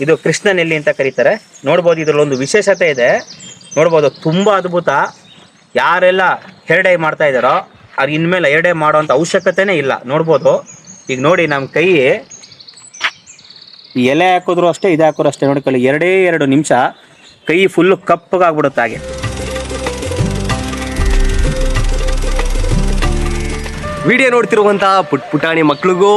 ಇದು ಕೃಷ್ಣ ನೆಲ್ಲಿ ಅಂತ ಕರೀತಾರೆ. ನೋಡ್ಬೋದು ಇದರಲ್ಲೊಂದು ವಿಶೇಷತೆ ಇದೆ. ನೋಡ್ಬೋದು ತುಂಬ ಅದ್ಭುತ. ಯಾರೆಲ್ಲ ಎರಡೈ ಮಾಡ್ತಾ ಇದ್ದಾರೋ, ಅವ್ರು ಇನ್ಮೇಲೆ ಎರಡೈ ಮಾಡೋವಂಥ ಅವಶ್ಯಕತೆನೇ ಇಲ್ಲ. ನೋಡ್ಬೋದು. ಈಗ ನೋಡಿ ನಮ್ಮ ಕೈ. ಎಲೆ ಹಾಕಿದ್ರು ಅಷ್ಟೇ, ಇದು ಹಾಕಿದ್ರು ಅಷ್ಟೇ. ನೋಡ್ಕೊಳ್ಳಿ ಎರಡೇ ಎರಡು ನಿಮಿಷ. ಕೈ ಫುಲ್ಲು ಕಪ್ಪಗಾಗ್ಬಿಡುತ್ತೆ ಹಾಗೆ. ವಿಡಿಯೋ ನೋಡ್ತಿರುವಂತಹ ಪುಟ್ ಪುಟಾಣಿ ಮಕ್ಳಿಗೂ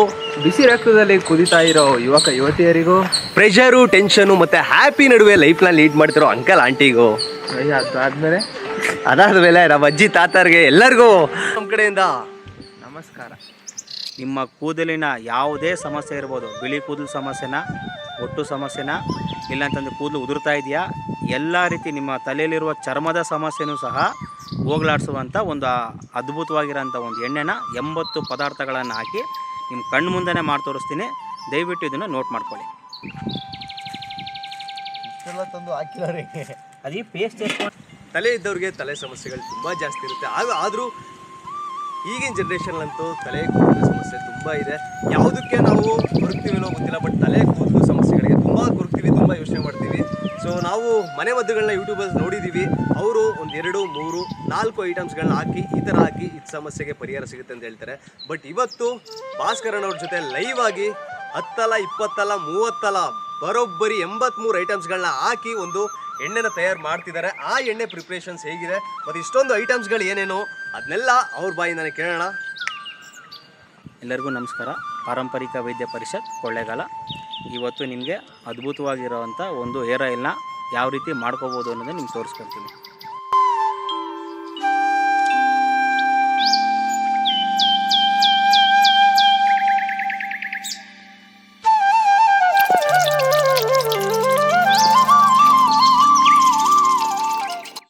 ಬಿಸಿ ರಕ್ತದಲ್ಲಿ ಕುದಿತಾ ಇರೋ ಯುವಕ ಯುವತಿಯರಿಗೂ ಪ್ರೆಷರು ಟೆನ್ಷನು ಮತ್ತೆ ಹ್ಯಾಪಿ ನಡುವೆ ಲೈಫ್ನ ಲೀಡ್ ಮಾಡ್ತಿರೋ ಅಂಕಲ್ ಆಂಟಿಗೂ. ಅಯ್ಯ, ಅದಾದ್ಮೇಲೆ? ಅದಾದ್ಮೇಲೆ ನಮ್ಮ ಅಜ್ಜಿ ತಾತರಿಗೆ ಎಲ್ಲರಿಗೂ ನಮ್ಮ ಕಡೆಯಿಂದ ನಮಸ್ಕಾರ. ನಿಮ್ಮ ಕೂದಲಿನ ಯಾವುದೇ ಸಮಸ್ಯೆ ಇರ್ಬೋದು ಬಿಳಿ ಕೂದಲು ಸಮಸ್ಯೆನ ಒಟ್ಟು ಸಮಸ್ಯೆನ ಇಲ್ಲಾಂತಂದ್ರೆ ಕೂದಲು ಉದುರ್ತಾ ಇದೆಯಾ ಎಲ್ಲ ರೀತಿ ನಿಮ್ಮ ತಲೆಯಲ್ಲಿರುವ ಚರ್ಮದ ಸಮಸ್ಯೆನೂ ಸಹ ಹೋಗ್ಲಾಡಿಸುವಂಥ ಒಂದು ಅದ್ಭುತವಾಗಿರೋಂಥ ಒಂದು ಎಣ್ಣೆನ ಎಂಬತ್ತು ಪದಾರ್ಥಗಳನ್ನು ಹಾಕಿ ನಿಮ್ಮ ಕಣ್ಣು ಮುಂದೆನೇ ಮಾಡಿ ತೋರಿಸ್ತೀನಿ. ದಯವಿಟ್ಟು ಇದನ್ನು ನೋಟ್ ಮಾಡ್ಕೊಳ್ಳಿ. ತಂದು ಹಾಕಿಲ್ಲ ಅದೇ ಪೇಸ್ಟ್ ಎಷ್ಟು ತಲೆ ಇದ್ದವ್ರಿಗೆ ತಲೆ ಸಮಸ್ಯೆಗಳು ತುಂಬ ಜಾಸ್ತಿ ಇರುತ್ತೆ. ಆಗ ಆದರೂ ಈಗಿನ ಜನ್ರೇಷನ್ಗಂತೂ ತಲೆ ಕೂದಲು ಸಮಸ್ಯೆ ತುಂಬ ಇದೆ. ಯಾವುದಕ್ಕೆ ನಾವು ಕೊರಗ್ತೀವಿನೋ ಗೊತ್ತಿಲ್ಲ ಬಟ್ ತಲೆ ಕೂದಲು ಸಮಸ್ಯೆಗಳಿಗೆ ತುಂಬ ಕೊರಗ್ತೀವಿ ತುಂಬ ಯೋಚನೆ ಮಾಡ್ತೀವಿ. ಸೊ ನಾವು ಮನೆ ಮದ್ದುಗಳನ್ನ ಯೂಟ್ಯೂಬರ್ಸ್ ನೋಡಿದ್ದೀವಿ ಅವರು ಒಂದು ಎರಡು, ಮೂರು, ನಾಲ್ಕು ಐಟಮ್ಸ್ಗಳನ್ನ ಹಾಕಿ, ಈ ಥರ ಹಾಕಿ ಈ ಸಮಸ್ಯೆಗೆ ಪರಿಹಾರ ಸಿಗುತ್ತೆ ಅಂತ ಹೇಳ್ತಾರೆ. ಬಟ್ ಇವತ್ತು ಭಾಸ್ಕರನ್ ಅವ್ರ ಜೊತೆ ಲೈವ್ ಆಗಿ ಹತ್ತಲ್ಲ ಇಪ್ಪತ್ತಲ್ಲ ಮೂವತ್ತಲ್ಲ ಬರೋಬ್ಬರಿ ಎಂಬತ್ಮೂರು ಐಟಮ್ಸ್ಗಳನ್ನ ಹಾಕಿ ಒಂದು ಎಣ್ಣೆನ ತಯಾರು ಮಾಡ್ತಿದ್ದಾರೆ. ಆ ಎಣ್ಣೆ ಪ್ರಿಪ್ರೇಷನ್ಸ್ ಹೇಗಿದೆ? ಮತ್ತು ಇಷ್ಟೊಂದು ಐಟಮ್ಸ್ಗಳು ಏನೇನು? ಅದನ್ನೆಲ್ಲ ಅವ್ರ ಬಾಯಿಂದನೇ ಕೇಳೋಣ. ಎಲ್ಲರಿಗೂ ನಮಸ್ಕಾರ. ಪಾರಂಪರಿಕ ವೈದ್ಯ ಪರಿಷತ್ ಕೊಳ್ಳೇಗಾಲ. ಇವತ್ತು ನಿಮಗೆ ಅದ್ಭುತವಾಗಿರೋವಂಥ ಒಂದು ಹೇರ್ ಆಯಿಲ್ನ ಯಾವ ರೀತಿ ಮಾಡ್ಕೋಬೋದು ಅನ್ನೋದನ್ನ ನಿಮ್ಗೆ ತೋರಿಸ್ಕೊಡ್ತೀನಿ.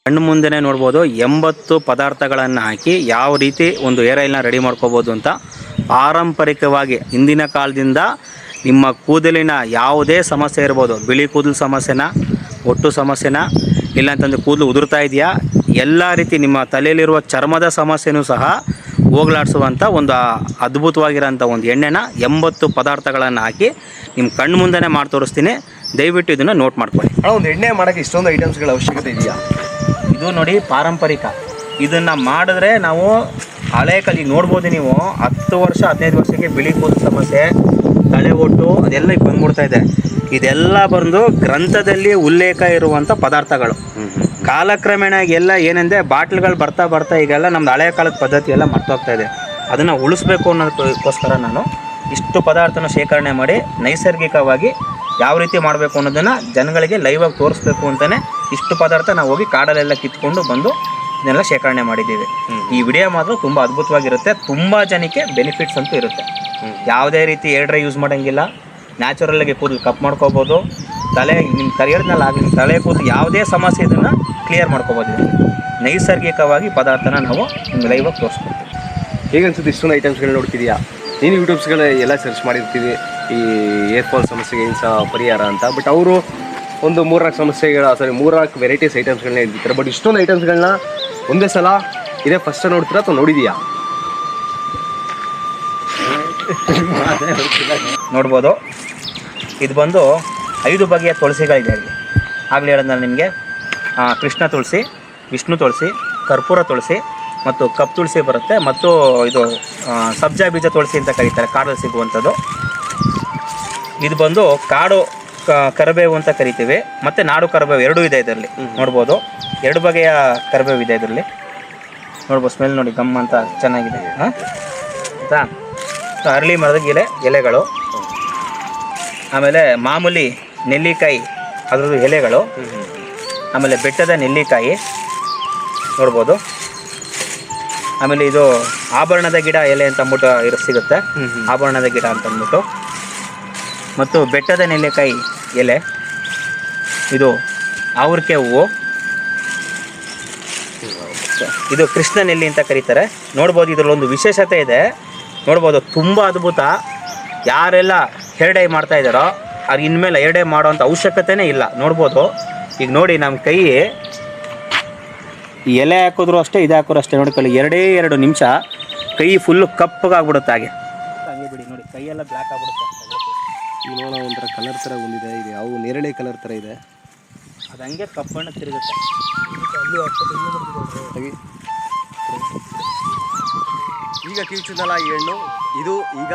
ಕಣ್ಣು ಮುಂದೆನೇ ನೋಡ್ಬೋದು ಎಂಬತ್ತು ಪದಾರ್ಥಗಳನ್ನು ಹಾಕಿ ಯಾವ ರೀತಿ ಒಂದು ಹೇರ್ ಆಯಿಲ್ನ ರೆಡಿ ಮಾಡ್ಕೋಬೋದು ಅಂತ. ಪಾರಂಪರಿಕವಾಗಿ ಹಿಂದಿನ ಕಾಲದಿಂದ ನಿಮ್ಮ ಕೂದಲಿನ ಯಾವುದೇ ಸಮಸ್ಯೆ ಇರ್ಬೋದು ಬಿಳಿ ಕೂದಲು ಸಮಸ್ಯೆನ ಒಟ್ಟು ಸಮಸ್ಯೆನ ಇಲ್ಲಾಂತಂದರೆ ಕೂದಲು ಉದುರ್ತಾ ಇದೆಯಾ? ಎಲ್ಲ ರೀತಿ ನಿಮ್ಮ ತಲೆಯಲ್ಲಿರುವ ಚರ್ಮದ ಸಮಸ್ಯೆನೂ ಸಹ ಹೋಗ್ಲಾಡಿಸುವಂಥ ಒಂದು ಅದ್ಭುತವಾಗಿರೋಂಥ ಒಂದು ಎಣ್ಣೆನ ಎಂಬತ್ತು ಪದಾರ್ಥಗಳನ್ನು ಹಾಕಿ ನಿಮ್ಮ ಕಣ್ಣು ಮುಂದೆನೇ ಮಾಡಿ ತೋರಿಸ್ತೀನಿ. ದಯವಿಟ್ಟು ಇದನ್ನು ನೋಟ್ ಮಾಡ್ಕೊಳ್ಳಿ. ಒಂದು ಎಣ್ಣೆ ಮಾಡೋಕ್ಕೆ ಇಷ್ಟೊಂದು ಐಟಮ್ಸ್ಗಳ ಅವಶ್ಯಕತೆ ಇದೆಯಾ? ಇದು ನೋಡಿ ಪಾರಂಪರಿಕ. ಇದನ್ನ ಮಾಡಿದ್ರೆ ನಾವು ಹಳೆ ಕಾಲ ನೋಡ್ಬೋದು ನೀವು, ಹತ್ತು ವರ್ಷ, ಹದಿನೈದು ವರ್ಷಕ್ಕೆ ಬಿಳಿ ಕೂದಲು ಸಮಸ್ಯೆ, ತಲೆ ಒಟ್ಟು, ಅದೆಲ್ಲ ಈಗ ಬಂದ್ಬಿಡ್ತಾ ಇದೆ. ಇದೆಲ್ಲ ಬಂದು ಗ್ರಂಥದಲ್ಲಿ ಉಲ್ಲೇಖ ಇರುವಂಥ ಪದಾರ್ಥಗಳು. ಕಾಲಕ್ರಮೇಣ ಎಲ್ಲ ಏನಂದ್ರೆ ಬಾಟ್ಲ್ಗಳು ಬರ್ತಾ ಬರ್ತಾ ಈಗೆಲ್ಲ ನಮ್ದು ಹಳೆ ಕಾಲದ ಪದ್ಧತಿ ಎಲ್ಲ ಮರ್ತೋಗ್ತಾ ಇದೆ. ಅದನ್ನು ಉಳಿಸ್ಬೇಕು ಅನ್ನೋದಕ್ಕೋಸ್ಕರ ನಾನು ಇಷ್ಟು ಪದಾರ್ಥನ ಶೇಖರಣೆ ಮಾಡಿ ನೈಸರ್ಗಿಕವಾಗಿ ಯಾವ ರೀತಿ ಮಾಡಬೇಕು ಅನ್ನೋದನ್ನು ಜನಗಳಿಗೆ ಲೈವಾಗಿ ತೋರಿಸ್ಬೇಕು ಅಂತಲೇ ಇಷ್ಟು ಪದಾರ್ಥ ನಾವು ಹೋಗಿ ಕಾಡಲ್ಲೆಲ್ಲ ಕಿತ್ಕೊಂಡು ಬಂದು ಇದನ್ನೆಲ್ಲ ಶೇಖರಣೆ ಮಾಡಿದ್ದೀವಿ. ಈ ವಿಡಿಯೋ ಮಾತ್ರ ತುಂಬ ಅದ್ಭುತವಾಗಿರುತ್ತೆ. ತುಂಬ ಜನಕ್ಕೆ ಬೆನಿಫಿಟ್ಸ್ ಅಂತೂ ಇರುತ್ತೆ. ಯಾವುದೇ ರೀತಿ ಏರ್ ಡ್ರೈ ಯೂಸ್ ಮಾಡೋಂಗಿಲ್ಲ ನ್ಯಾಚುರಲ್ಲಾಗಿ ಕೂದಲು ಕಪ್ ಮಾಡ್ಕೋಬೋದು. ತಲೆ ನಿಮ್ಮ ತಲೆಯರ್ನಲ್ಲ ಆಗಲಿ ನಿಮ್ಮ ತಲೆ ಕೂದಲು ಯಾವುದೇ ಸಮಸ್ಯೆ ಇದನ್ನು ಕ್ಲಿಯರ್ ಮಾಡ್ಕೋಬೋದು. ನೈಸರ್ಗಿಕವಾಗಿ ಪದಾರ್ಥನ ನಾವು ನಿಮ್ಗೆ ಲೈವಾಗಿ ತೋರಿಸ್ಕೊಡ್ತೀವಿ. ಹೇಗನ್ಸುತ್ತೆ ಇಷ್ಟೊಂದು ಐಟಮ್ಸ್ಗಳು ನೋಡ್ತಿದ್ಯಾ? ನೀನು ಯೂಟ್ಯೂಬ್ಸ್ಗಳ ಎಲ್ಲ ಸರ್ಚ್ ಮಾಡಿರ್ತೀವಿ. ಈ ಏರ್ ಫಾಲ್ ಸಮಸ್ಯೆಗೆ ಏನು ಸಹ ಪರಿಹಾರ ಅಂತ. ಬಟ್ ಅವರು ಒಂದು ಮೂರ್ನಾಲ್ಕು ಸಮಸ್ಯೆಗಳ ಸಾರಿ ಮೂರ್ನಾಲ್ಕು ವೆರೈಟೀಸ್ ಐಟಮ್ಸ್ಗಳನ್ನ ಹೇಳ್ತಿರ್ತಾರೆ. ಬಟ್ ಇಷ್ಟೊಂದು ಐಟಮ್ಸ್ಗಳನ್ನ ಒಂದೇ ಸಲ ಇದೇ ಫಸ್ಟ್ ನೋಡ್ತೀರಾ ಅಥವಾ ನೋಡಿದೀಯಾ? ನೋಡ್ಬೋದು. ಇದು ಬಂದು ಐದು ಬಗೆಯ ತುಳಸಿಗಳಿದೆ ಅಲ್ಲಿ ಆಗಲೇ ನಾನು ನಿಮಗೆ. ಕೃಷ್ಣ ತುಳಸಿ, ವಿಷ್ಣು ತುಳಸಿ, ಕರ್ಪೂರ ತುಳಸಿ ಮತ್ತು ಕಪ್ ತುಳಸಿ ಬರುತ್ತೆ ಮತ್ತು ಇದು ಸಬ್ಜಾ ಬೀಜ ತುಳಸಿ ಅಂತ ಕರೀತಾರೆ, ಕಾಡಲ್ಲಿ ಸಿಗುವಂಥದ್ದು. ಇದು ಬಂದು ಕಾಡು ಕರಿಬೇವು ಅಂತ ಕರಿತೀವಿ. ಮತ್ತು ನಾಡು ಕರಿಬೇವು ಎರಡೂ ಇದೆ ಇದರಲ್ಲಿ. ನೋಡ್ಬೋದು. ಎರಡು ಬಗೆಯ ಕರಿಬೇವು ಇದೆ ಇದರಲ್ಲಿ. ನೋಡ್ಬೋದು ಸ್ಮೆಲ್ ನೋಡಿ ಗಮ್ ಅಂತ ಚೆನ್ನಾಗಿದೆ. ಹಾಂ? ಆಯಿತಾ? ಅರಳಿ ಮರದ ಗಿಲೆ ಎಲೆಗಳು. ಆಮೇಲೆ ಮಾಮೂಲಿ ನೆಲ್ಲಿಕಾಯಿ ಅದ್ರದ್ದು ಎಲೆಗಳು. ಆಮೇಲೆ ಬೆಟ್ಟದ ನೆಲ್ಲಿಕಾಯಿ. ನೋಡ್ಬೋದು. ಆಮೇಲೆ ಇದು ಆಭರಣದ ಗಿಡ ಎಲೆ ಅಂತ ಅಂದ್ಬಿಟ್ಟು ಇರೋ ಸಿಗುತ್ತೆ. ಆಭರಣದ ಗಿಡ ಅಂತ ಅಂದ್ಬಿಟ್ಟು. ಮತ್ತು ಬೆಟ್ಟದ ನೆಲ್ಲಿಕಾಯಿ ಎಲೆ, ಇದು ಆವರಿಕೆ ಹೂವು. ಇದು ಕೃಷ್ಣ ನೆಲ್ಲಿ ಅಂತ ಕರೀತಾರೆ. ನೋಡ್ಬೋದು ಇದರಲ್ಲಿ ಒಂದು ವಿಶೇಷತೆ ಇದೆ. ನೋಡ್ಬೋದು ತುಂಬ ಅದ್ಭುತ. ಯಾರೆಲ್ಲ ಹೇರ್ ಮಾಡ್ತಾ ಇದ್ದಾರೋ, ಅವ್ರು ಇನ್ಮೇಲೆ ಹೇರ್ ಮಾಡೋವಂಥ ಅವಶ್ಯಕತೆನೇ ಇಲ್ಲ. ನೋಡ್ಬೋದು. ಈಗ ನೋಡಿ ನಮ್ಮ ಕೈ. ಎಲೆ ಹಾಕಿದ್ರು ಅಷ್ಟೇ, ಇದು ಹಾಕಿದ್ರು ಅಷ್ಟೇ. ನೋಡ್ಕೊಳ್ಳಿ ಎರಡೇ ಎರಡು ನಿಮಿಷ. ಕೈ ಫುಲ್ಲು ಕಪ್ಪಗಾಗ್ಬಿಡುತ್ತೆ ಹಾಗೆ. ಹಂಗೆ ಬಿಡಿ, ನೋಡಿ ಕೈಯೆಲ್ಲ ಬ್ಲ್ಯಾಕ್ ಆಗ್ಬಿಡುತ್ತೆ. ನೋಡೋಣ ಒಂಥರ ಕಲರ್ ಥರ ಬಂದಿದೆ ಇದು ಯಾವ ನೇರಳೆ ಕಲರ್ ಥರ ಇದೆ. ಅದು ಹಂಗೆ ಕಪ್ಪಣ್ಣ ತಿರುಗುತ್ತೆ. ಈಗ ಕಿವಿಚಿದಲ್ಲ ಈ ಹಣ್ಣು ಇದು ಈಗ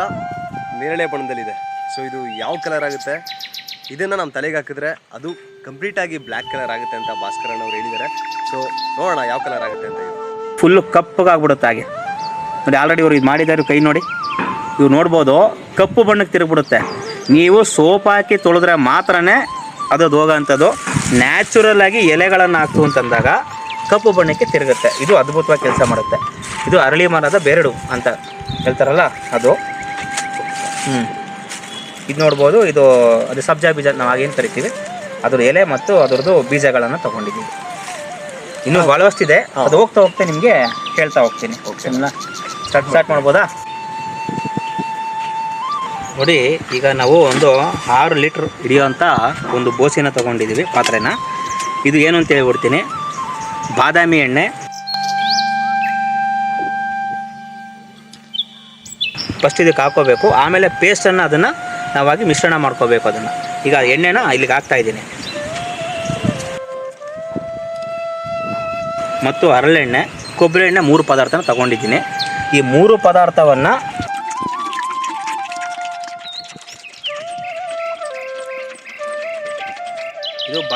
ನೇರಳೆ ಬಣ್ಣದಲ್ಲಿದೆ. ಸೊ ಇದು ಯಾವ ಕಲರ್ ಆಗುತ್ತೆ? ಇದನ್ನು ನಮ್ಮ ತಲೆಗೆ ಹಾಕಿದ್ರೆ ಅದು ಕಂಪ್ಲೀಟಾಗಿ ಬ್ಲ್ಯಾಕ್ ಕಲರ್ ಆಗುತ್ತೆ ಅಂತ ಭಾಸ್ಕರಣ್ಣ ಅವ್ರು ಹೇಳಿದ್ದಾರೆ. ಸೊ ನೋಡೋಣ ಯಾವ ಕಲರ್ ಆಗುತ್ತೆ ಅಂತ ಇದು. ಫುಲ್ಲು ಕಪ್ಪಗಾಗ್ಬಿಡುತ್ತೆ ಹಾಗೆ. ನೋಡಿ ಆಲ್ರೆಡಿ ಅವರು ಇದು ಮಾಡಿದ್ದಾರೆ ಕೈ ನೋಡಿ. ಇವ್ರು ನೋಡ್ಬೋದು ಕಪ್ಪು ಬಣ್ಣಕ್ಕೆ ತಿರುಗ್ಬಿಡುತ್ತೆ. ನೀವು ಸೋಪ್ ಹಾಕಿ ತೊಳೆದ್ರೆ ಮಾತ್ರನೇ ಅದು ಅದು ಹೋಗೋಂಥದ್ದು ನ್ಯಾಚುರಲ್ ಆಗಿ ಎಲೆಗಳನ್ನು ಹಾಕ್ತು ಅಂತಂದಾಗ ಕಪ್ಪು ಬಣ್ಣಕ್ಕೆ ತಿರುಗುತ್ತೆ. ಇದು ಅದ್ಭುತವಾಗಿ ಕೆಲಸ ಮಾಡುತ್ತೆ. ಇದು ಅರಳಿ ಮರದ ಬೆರಡು ಅಂತ ಹೇಳ್ತಾರಲ್ಲ ಅದು. ಹ್ಞೂ ಇದು ನೋಡ್ಬೋದು ಇದು ಅದು ಸಬ್ಜಾ ಬೀಜ ನಾವು ಆಗೇನು ಕರಿತೀವಿ. ಅದ್ರ ಎಲೆ ಮತ್ತು ಅದರದ್ದು ಬೀಜಗಳನ್ನು ತಗೊಂಡಿದ್ದೀವಿ. ಇನ್ನೂ ಭಾಳಷ್ಟಿದೆ ಅದು ಹೋಗ್ತಾ ಹೋಗ್ತಾ ನಿಮಗೆ ಹೇಳ್ತಾ ಹೋಗ್ತೀನಿ. ಸ್ಟಾರ್ಟ್ ಸ್ಟಾರ್ಟ್ ಮಾಡ್ಬೋದಾ? ನೋಡಿ, ಈಗ ನಾವು ಒಂದು ಆರು ಲೀಟ್ರ್ ಹಿಡಿಯೋಂಥ ಒಂದು ಬೋಸಿನ ತೊಗೊಂಡಿದ್ದೀವಿ ಪಾತ್ರೆನ. ಇದು ಏನು ಅಂತ ಹೇಳ್ಬಿಡ್ತೀನಿ. ಬಾದಾಮಿ ಎಣ್ಣೆ. ಫಸ್ಟ್ ಇದಕ್ಕೆ ಹಾಕೋಬೇಕು. ಆಮೇಲೆ ಪೇಸ್ಟನ್ನು ಅದನ್ನು ನಾವಾಗಿ ಮಿಶ್ರಣ ಮಾಡ್ಕೋಬೇಕು ಅದನ್ನು. ಈಗ ಎಣ್ಣೆನ ಇಲ್ಲಿಗೆ ಹಾಕ್ತಾ ಇದ್ದೀನಿ. ಮತ್ತು ಹರಳೆಣ್ಣೆ ಕೊಬ್ಬರಿ ಎಣ್ಣೆ ಮೂರು ಪದಾರ್ಥನ ತೊಗೊಂಡಿದ್ದೀನಿ. ಈ ಮೂರು ಪದಾರ್ಥವನ್ನು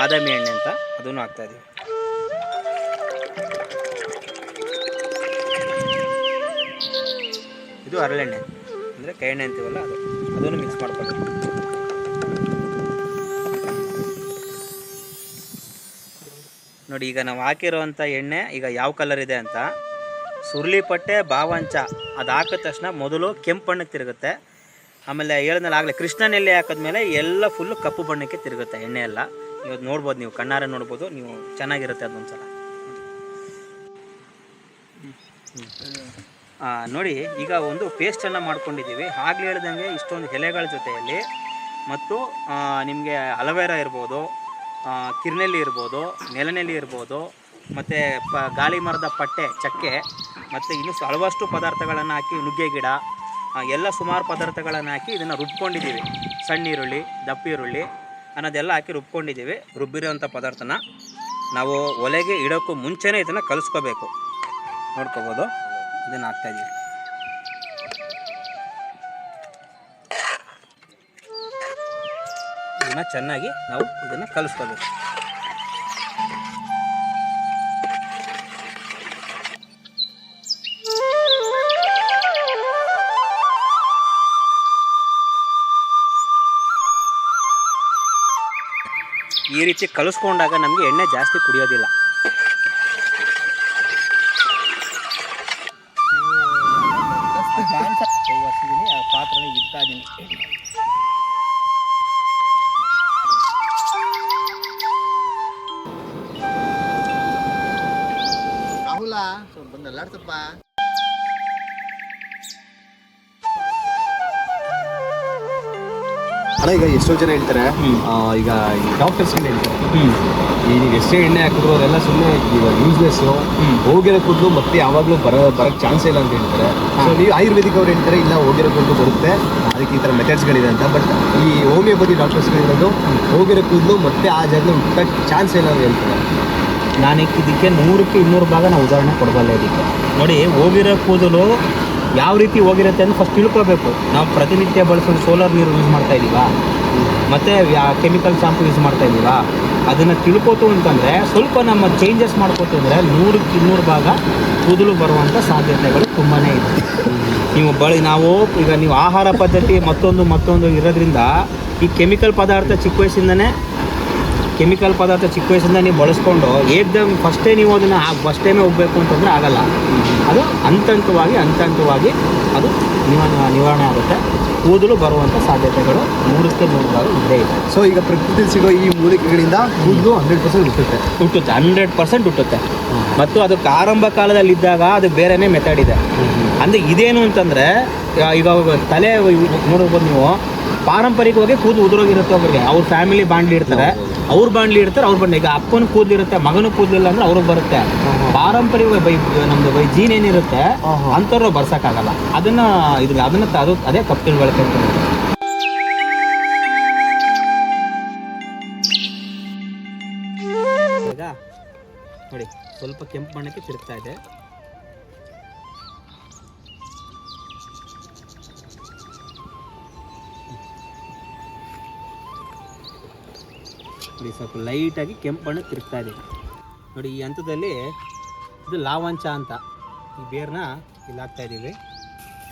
ಬಾದಾಮಿ ಎಣ್ಣೆ ಅಂತ ಅದನ್ನು ಹಾಕ್ತಾ ಇದೀವಿ. ಇದು ಹರಳೆಣ್ಣೆ ಅಂದರೆ ಕೈ ಎಣ್ಣೆ ಅಂತೀವಲ್ಲ ಅದು. ಅದನ್ನು ಮಿಕ್ಸ್ ಮಾಡ್ಕೊಳ್ಳಿ. ನೋಡಿ, ಈಗ ನಾವು ಹಾಕಿರೋವಂಥ ಎಣ್ಣೆ ಈಗ ಯಾವ ಕಲರ್ ಇದೆ ಅಂತ. ಸುರುಳಿಪಟ್ಟೆ ಪಟ್ಟೆ ಬಾವಂಚ. ಅದು ಹಾಕಿದ ತಕ್ಷಣ ಮೊದಲು ಕೆಂಪು ಬಣ್ಣಕ್ಕೆ ತಿರುಗುತ್ತೆ. ಆಮೇಲೆ ಹೇಳಿದ್ಮೇಲೆ ಆಗಲೇ ಕೃಷ್ಣನೆಲ್ಲಿ ಹಾಕಿದ್ಮೇಲೆ ಎಲ್ಲ ಫುಲ್ಲು ಕಪ್ಪು ಬಣ್ಣಕ್ಕೆ ತಿರುಗುತ್ತೆ ಎಣ್ಣೆ ಎಲ್ಲ ಇವತ್ತು ನೋಡ್ಬೋದು ನೀವು, ಕಣ್ಣಾರೆ ನೋಡ್ಬೋದು, ನೀವು ಚೆನ್ನಾಗಿರುತ್ತೆ ಅದೊಂದು ಸಲ ನೋಡಿ, ಈಗ ಒಂದು ಪೇಸ್ಟನ್ನು ಮಾಡ್ಕೊಂಡಿದ್ದೀವಿ. ಆಗಲೇ ಹೇಳ್ದಂಗೆ ಇಷ್ಟೊಂದು ಎಲೆಗಳ ಜೊತೆಯಲ್ಲಿ ಮತ್ತು ನಿಮಗೆ ಅಲವೇರಾ ಇರ್ಬೋದು ಕಿರ್ನೆಲ್ಲಿ ಇರ್ಬೋದು, ನೆಲನೆಲ್ಲಿ ಇರ್ಬೋದು, ಮತ್ತು ಪ, ಗಾಳಿ ಮರದ ಪಟ್ಟೆ, ಚಕ್ಕೆ, ಮತ್ತು ಇನ್ನೂ ಹಲವಷ್ಟು ಪದಾರ್ಥಗಳನ್ನು ಹಾಕಿ, ನುಗ್ಗೆ ಗಿಡ ಎಲ್ಲ ಸುಮಾರು ಪದಾರ್ಥಗಳನ್ನು ಹಾಕಿ ಇದನ್ನು ರುಬ್ಕೊಂಡಿದ್ದೀವಿ. ಸಣ್ಣ ಈರುಳ್ಳಿ ದಪ್ಪ ಈರುಳ್ಳಿ ಅನ್ನೋದೆಲ್ಲ ಹಾಕಿ ರುಬ್ಕೊಂಡಿದ್ದೀವಿ. ರುಬ್ಬಿರೋಂಥ ಪದಾರ್ಥನ ನಾವು ಒಲೆಗೆ ಇಡೋಕ್ಕೂ ಮುಂಚೆನೇ ಇದನ್ನು ಕಲಿಸ್ಕೋಬೇಕು. ನೋಡ್ಕೋಬೋದು. ಇದನ್ನು ಹಾಕ್ತಾಯಿದ್ದೀವಿ ಇದನ್ನು ಚೆನ್ನಾಗಿ ನಾವು ಇದನ್ನು ಕಲಿಸ್ಕೋಬೇಕು. ಈ ರೀತಿ ಕಲಿಸ್ಕೊಂಡಾಗ ನಮಗೆ ಎಣ್ಣೆ ಜಾಸ್ತಿ ಕುಡಿಯೋದಿಲ್ಲ. ಪಾತ್ರ ಇಡ್ತಾ ಇದ್ದೀನಿ. ಅಣ್ಣ ಈಗ ಎಷ್ಟೋ ಜನ ಹೇಳ್ತಾರೆ ಈಗ ಡಾಕ್ಟರ್ಸ್ ಹೇಳ್ತಾರೆ. ಈ ನೀವು ಎಷ್ಟೇ ಎಣ್ಣೆ ಹಾಕಿದ್ರು ಅದೆಲ್ಲ ಸುಮ್ಮನೆ ಈಗ ಯೂಸ್ಲೆಸ್ಸು ಹ್ಮ್. ಹೋಗಿರೋ ಕೂದಲು ಮತ್ತೆ ಯಾವಾಗಲೂ ಬರೋ ಬರೋಕ್ಕೆ ಚಾನ್ಸ್ ಇಲ್ಲ ಅಂತ ಹೇಳ್ತಾರೆ. ಸೊ ನೀವು ಆಯುರ್ವೇದಿಕ್ ಅವ್ರು ಹೇಳ್ತಾರೆ ಇಲ್ಲ ಹೋಗಿರೋ ಕೂದಲು ಬರುತ್ತೆ. ಅದಕ್ಕೆ ಈ ಥರ ಮೆಥಡ್ಸ್ಗಳಿದೆ ಅಂತ. ಬಟ್ ಈ ಹೋಮಿಯೋಪತಿ ಡಾಕ್ಟರ್ಸ್ಗಳಿರೋದು ಹೋಗಿರೋ ಕೂದಲು ಮತ್ತೆ ಆ ಜಾಗದಲ್ಲಿ ಹುಟ್ಟಕ್ಕೆ ಚಾನ್ಸ್ ಇಲ್ಲ ಅಂತ ಹೇಳ್ತಾರೆ. ನಾನು ಇದಕ್ಕೆ ನೂರಕ್ಕೆ ಇನ್ನೂರು ಭಾಗ ನಾವು ಉದಾಹರಣೆ ಕೊಡಬಲ್ಲ ಇದಕ್ಕೆ. ನೋಡಿ ಹೋಗಿರೋ ಕೂದಲು ಯಾವ ರೀತಿ ಹೋಗಿರುತ್ತೆ ಅಂತ ಫಸ್ಟ್ ತಿಳ್ಕೊಬೇಕು. ನಾವು ಪ್ರತಿನಿತ್ಯ ಬಳಸೋದು ಸೋಲಾರ್ ನೀರು ಯೂಸ್ ಮಾಡ್ತಾ ಇದ್ದೀವಾ ಮತ್ತು ಕೆಮಿಕಲ್ ಶಾಂಪು ಯೂಸ್ ಮಾಡ್ತಾ ಇದ್ದೀವಾ ಅದನ್ನು ತಿಳ್ಕೊತು ಅಂತಂದರೆ ಸ್ವಲ್ಪ ನಮ್ಮ ಚೇಂಜಸ್ ಮಾಡ್ಕೋತು ಅಂದರೆ ನೂರಕ್ಕೆ ಇನ್ನೂರು ಭಾಗ ಕೂದಲು ಬರುವಂಥ ಸಾಧ್ಯತೆಗಳು ತುಂಬಾ ಇದೆ. ನೀವು ಬಳಿ ನಾವು ಈಗ ನೀವು ಆಹಾರ ಪದ್ಧತಿ ಮತ್ತೊಂದು ಮತ್ತೊಂದು ಇರೋದ್ರಿಂದ ಈ ಕೆಮಿಕಲ್ ಪದಾರ್ಥ ಚಿಕ್ಕ ವಯಸ್ಸಿಂದನೇ ಕೆಮಿಕಲ್ ಪದಾರ್ಥ ಚಿಕ್ಕ ವಯಸ್ಸಿಂದ ನೀವು ಬಳಸ್ಕೊಂಡು ಏಕ್ದಮ್ ಫಸ್ಟೇ ನೀವು ಅದನ್ನು ಫಸ್ಟ್ ಟೈಮೇ ಹೋಗ್ಬೇಕು ಅಂತಂದರೆ ಆಗಲ್ಲ. ಅದು ಹಂತಂತವಾಗಿ ಹಂತಂತವಾಗಿ ಅದು ನಿವಾರಣೆ ನಿವಾರಣೆ ಆಗುತ್ತೆ. ಕೂದಲು ಬರುವಂಥ ಸಾಧ್ಯತೆಗಳು ನೂರಕ್ಕೆ ನೂರು ಭಾಗ ಇದ್ದೇ ಇದೆ. ಸೊ ಈಗ ಪ್ರಕೃತಿ ಸಿಗೋ ಈ ಮೂಲಿಕೆಗಳಿಂದ ಕೂದಲು ಹಂಡ್ರೆಡ್ ಪರ್ಸೆಂಟ್ ಹುಟ್ಟುತ್ತೆ. ಹುಟ್ಟುತ್ತೆ ಹಂಡ್ರೆಡ್ ಪರ್ಸೆಂಟ್ ಹುಟ್ಟುತ್ತೆ. ಮತ್ತು ಅದಕ್ಕೆ ಆರಂಭ ಕಾಲದಲ್ಲಿದ್ದಾಗ ಅದು ಬೇರೆನೇ ಮೆಥಡ್ ಇದೆ. ಅಂದರೆ ಇದೇನು ಅಂತಂದರೆ ಈಗ ತಲೆ ನೋಡ್ಬೋದು ನೀವು ಪಾರಂಪರಿಕವಾಗಿ ಕೂದಲು ಉದುರೋಗಿರುತ್ತೆ ಒಬ್ಬರಿಗೆ ಅವ್ರ ಫ್ಯಾಮಿಲಿ ಬಾಂಡ್ಲಿ ಇರ್ತಾರೆ ಅವ್ರ ಬಾಂಡ್ಲಿ ಇರ್ತಾರೆ ಅವ್ರ ಬಣ್ಣ ಈಗ ಅಪ್ಪನ ಕೂದಲಿರುತ್ತೆ ಮಗನ ಕೂದಲಿಲ್ಲ ಅಂದ್ರೆ ಅವ್ರಿಗೆ ಬರುತ್ತೆ. ಪಾರಂಪರಿಕ ಬೈ ನಮ್ದು ಬೈ ಜೀನ್ ಏನಿರುತ್ತೆ ಅಂಥವ್ರು ಬರ್ಸೋಕ್ಕಾಗಲ್ಲ. ಅದನ್ನ ಇದ್ ಅದನ್ನ ಅದು ಅದೇ ಕಪ್ಪಿನ ಬಳಕೆ ಈಗ ನೋಡಿ ಸ್ವಲ್ಪ ಕೆಂಪು ಬಣ್ಣಕ್ಕೆ ತಿರುಗ್ತಾ ಇದೆ. ನೋಡಿ ಸ್ವಲ್ಪ ಲೈಟಾಗಿ ಕೆಂಪು ಬಣ್ಣ ತಿರುಗ್ತಾ ಇದೆ. ನೋಡಿ ಈ ಹಂತದಲ್ಲಿ ಇದು ಲಾವಂಚ ಅಂತ. ಈ ಬೇರ್ನ ಇಲ್ಲಿ ಹಾಕ್ತಾ ಇದ್ದೀವಿ.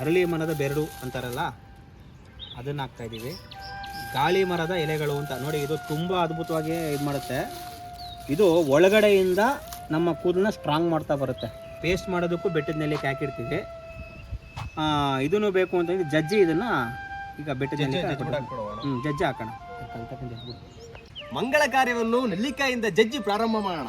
ಅರಳಿ ಮರದ ಬೆರಡು ಅಂತಾರಲ್ಲ ಅದನ್ನು ಹಾಕ್ತಾ ಇದ್ದೀವಿ. ಗಾಳಿ ಮರದ ಎಲೆಗಳು ಅಂತ. ನೋಡಿ ಇದು ತುಂಬ ಅದ್ಭುತವಾಗಿ ಇದು ಮಾಡುತ್ತೆ. ಇದು ಒಳಗಡೆಯಿಂದ ನಮ್ಮ ಕೂದಲನ್ನ ಸ್ಟ್ರಾಂಗ್ ಮಾಡ್ತಾ ಬರುತ್ತೆ. ಪೇಸ್ಟ್ ಮಾಡೋದಕ್ಕೂ ಬೆಟ್ಟದ ನೆಲೆ ಹಾಕಿರ್ತೀವಿ ಇದನ್ನು ಬೇಕು ಅಂತಂದರೆ ಜಜ್ಜಿ ಇದನ್ನು ಈಗ ಬೆಟ್ಟದ ಹ್ಞೂ ಜಜ್ಜಿ ಹಾಕೋಣ ಕಲ್ತಕ್ಕಂಥ ಜಜ್ಜಿ ಬಿಡು. ಮಂಗಳ ಕಾರ್ಯವನ್ನು ನೆಲ್ಲಿಕಾಯಿಂದ ಜಜ್ಜಿ ಪ್ರಾರಂಭ ಮಾಡೋಣ.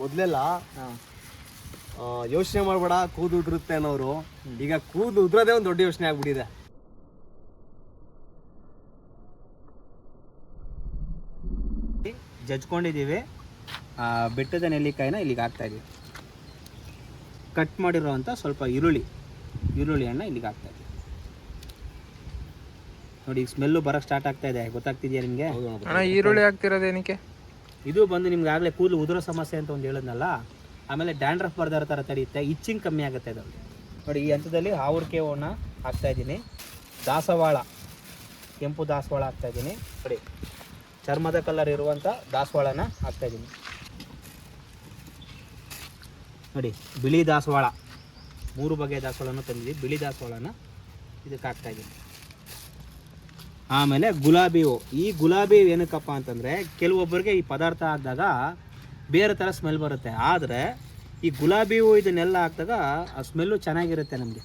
ಮೊದಲೆಲ್ಲ ಯೋಚನೆ ಮಾಡಬೇಡ ಕೂದು ಉದುರುತ್ತೆ ಅನ್ನೋರು. ಈಗ ಕೂದು ಉದ್ರದೇ ಒಂದು ದೊಡ್ಡ ಯೋಚನೆ ಆಗ್ಬಿಟ್ಟಿದೆ. ಜಜ್ಕೊಂಡಿದ್ದೀವಿ. ಬೆಟ್ಟದ ನೆಲ್ಲಿಕಾಯಿನ ಇಲ್ಲಿಗೆ ಹಾಕ್ತಾ ಇದೀವಿ. ಕಟ್ ಮಾಡಿರುವಂಥ ಸ್ವಲ್ಪ ಈರುಳ್ಳಿ ಈರುಳ್ಳಿ ಹಣ್ಣ ಇಲ್ಲಿಗೆ ಹಾಕ್ತಾ ಇದ್ದೀವಿ ನೋಡಿ ಈಗ ಸ್ಮೆಲ್ಲು ಬರೋಕ್ಕೆ ಸ್ಟಾರ್ಟ್ ಆಗ್ತಾ ಇದೆ. ಗೊತ್ತಾಗ್ತಿದೆಯಾ ನಿಮಗೆ? ಅಣ್ಣ ಈರುಳ್ಳಿ ಹಾಕ್ತಿರೋದೇನಕ್ಕೆ ಇದು ಬಂದು ನಿಮ್ಗೆ ಆಗಲೇ ಕೂದಲು ಉದುರೋ ಸಮಸ್ಯೆ ಅಂತ ಒಂದು ಹೇಳಿದ್ನಲ್ಲ ಆಮೇಲೆ ಡ್ಯಾಂಡ್ರಫ್ ಬರ್ದಾರ ಥರ ತಡೆಯುತ್ತೆ ಇಚ್ಚಿಂಗ್ ಕಮ್ಮಿ ಆಗುತ್ತೆ ಅದು. ನೋಡಿ ಈ ಹಂತದಲ್ಲಿ ಆವರಿಕೆ ಹೂವನ್ನ ಹಾಕ್ತಾ ಇದ್ದೀನಿ. ದಾಸವಾಳ ಕೆಂಪು ದಾಸವಾಳ ಹಾಕ್ತಾ ಇದ್ದೀನಿ. ನೋಡಿ ಚರ್ಮದ ಕಲರ್ ಇರುವಂಥ ದಾಸವಾಳನ ಹಾಕ್ತಾ ಇದ್ದೀನಿ. ನೋಡಿ, ಬಿಳಿ ದಾಸವಾಳ. ಮೂರು ಬಗೆಯ ದಾಸವಾಳನ ತಂದಿದ್ದೀವಿ ಬಿಳಿ ದಾಸವಾಳನ ಇದಕ್ಕೆ ಹಾಕ್ತಾ ಇದ್ದೀನಿ ಆಮೇಲೆ ಗುಲಾಬಿ ಹೂವು ಈ ಗುಲಾಬಿ ಏನಕ್ಕಪ್ಪ ಅಂತಂದರೆ, ಕೆಲವೊಬ್ಬರಿಗೆ ಈ ಪದಾರ್ಥ ಹಾಕಿದಾಗ ಬೇರೆ ಥರ ಸ್ಮೆಲ್ ಬರುತ್ತೆ. ಆದರೆ ಈ ಗುಲಾಬಿ ಹೂವು ಇದನ್ನೆಲ್ಲ ಹಾಕಿದಾಗ ಆ ಸ್ಮೆಲ್ಲು ಚೆನ್ನಾಗಿರುತ್ತೆ ನಮಗೆ.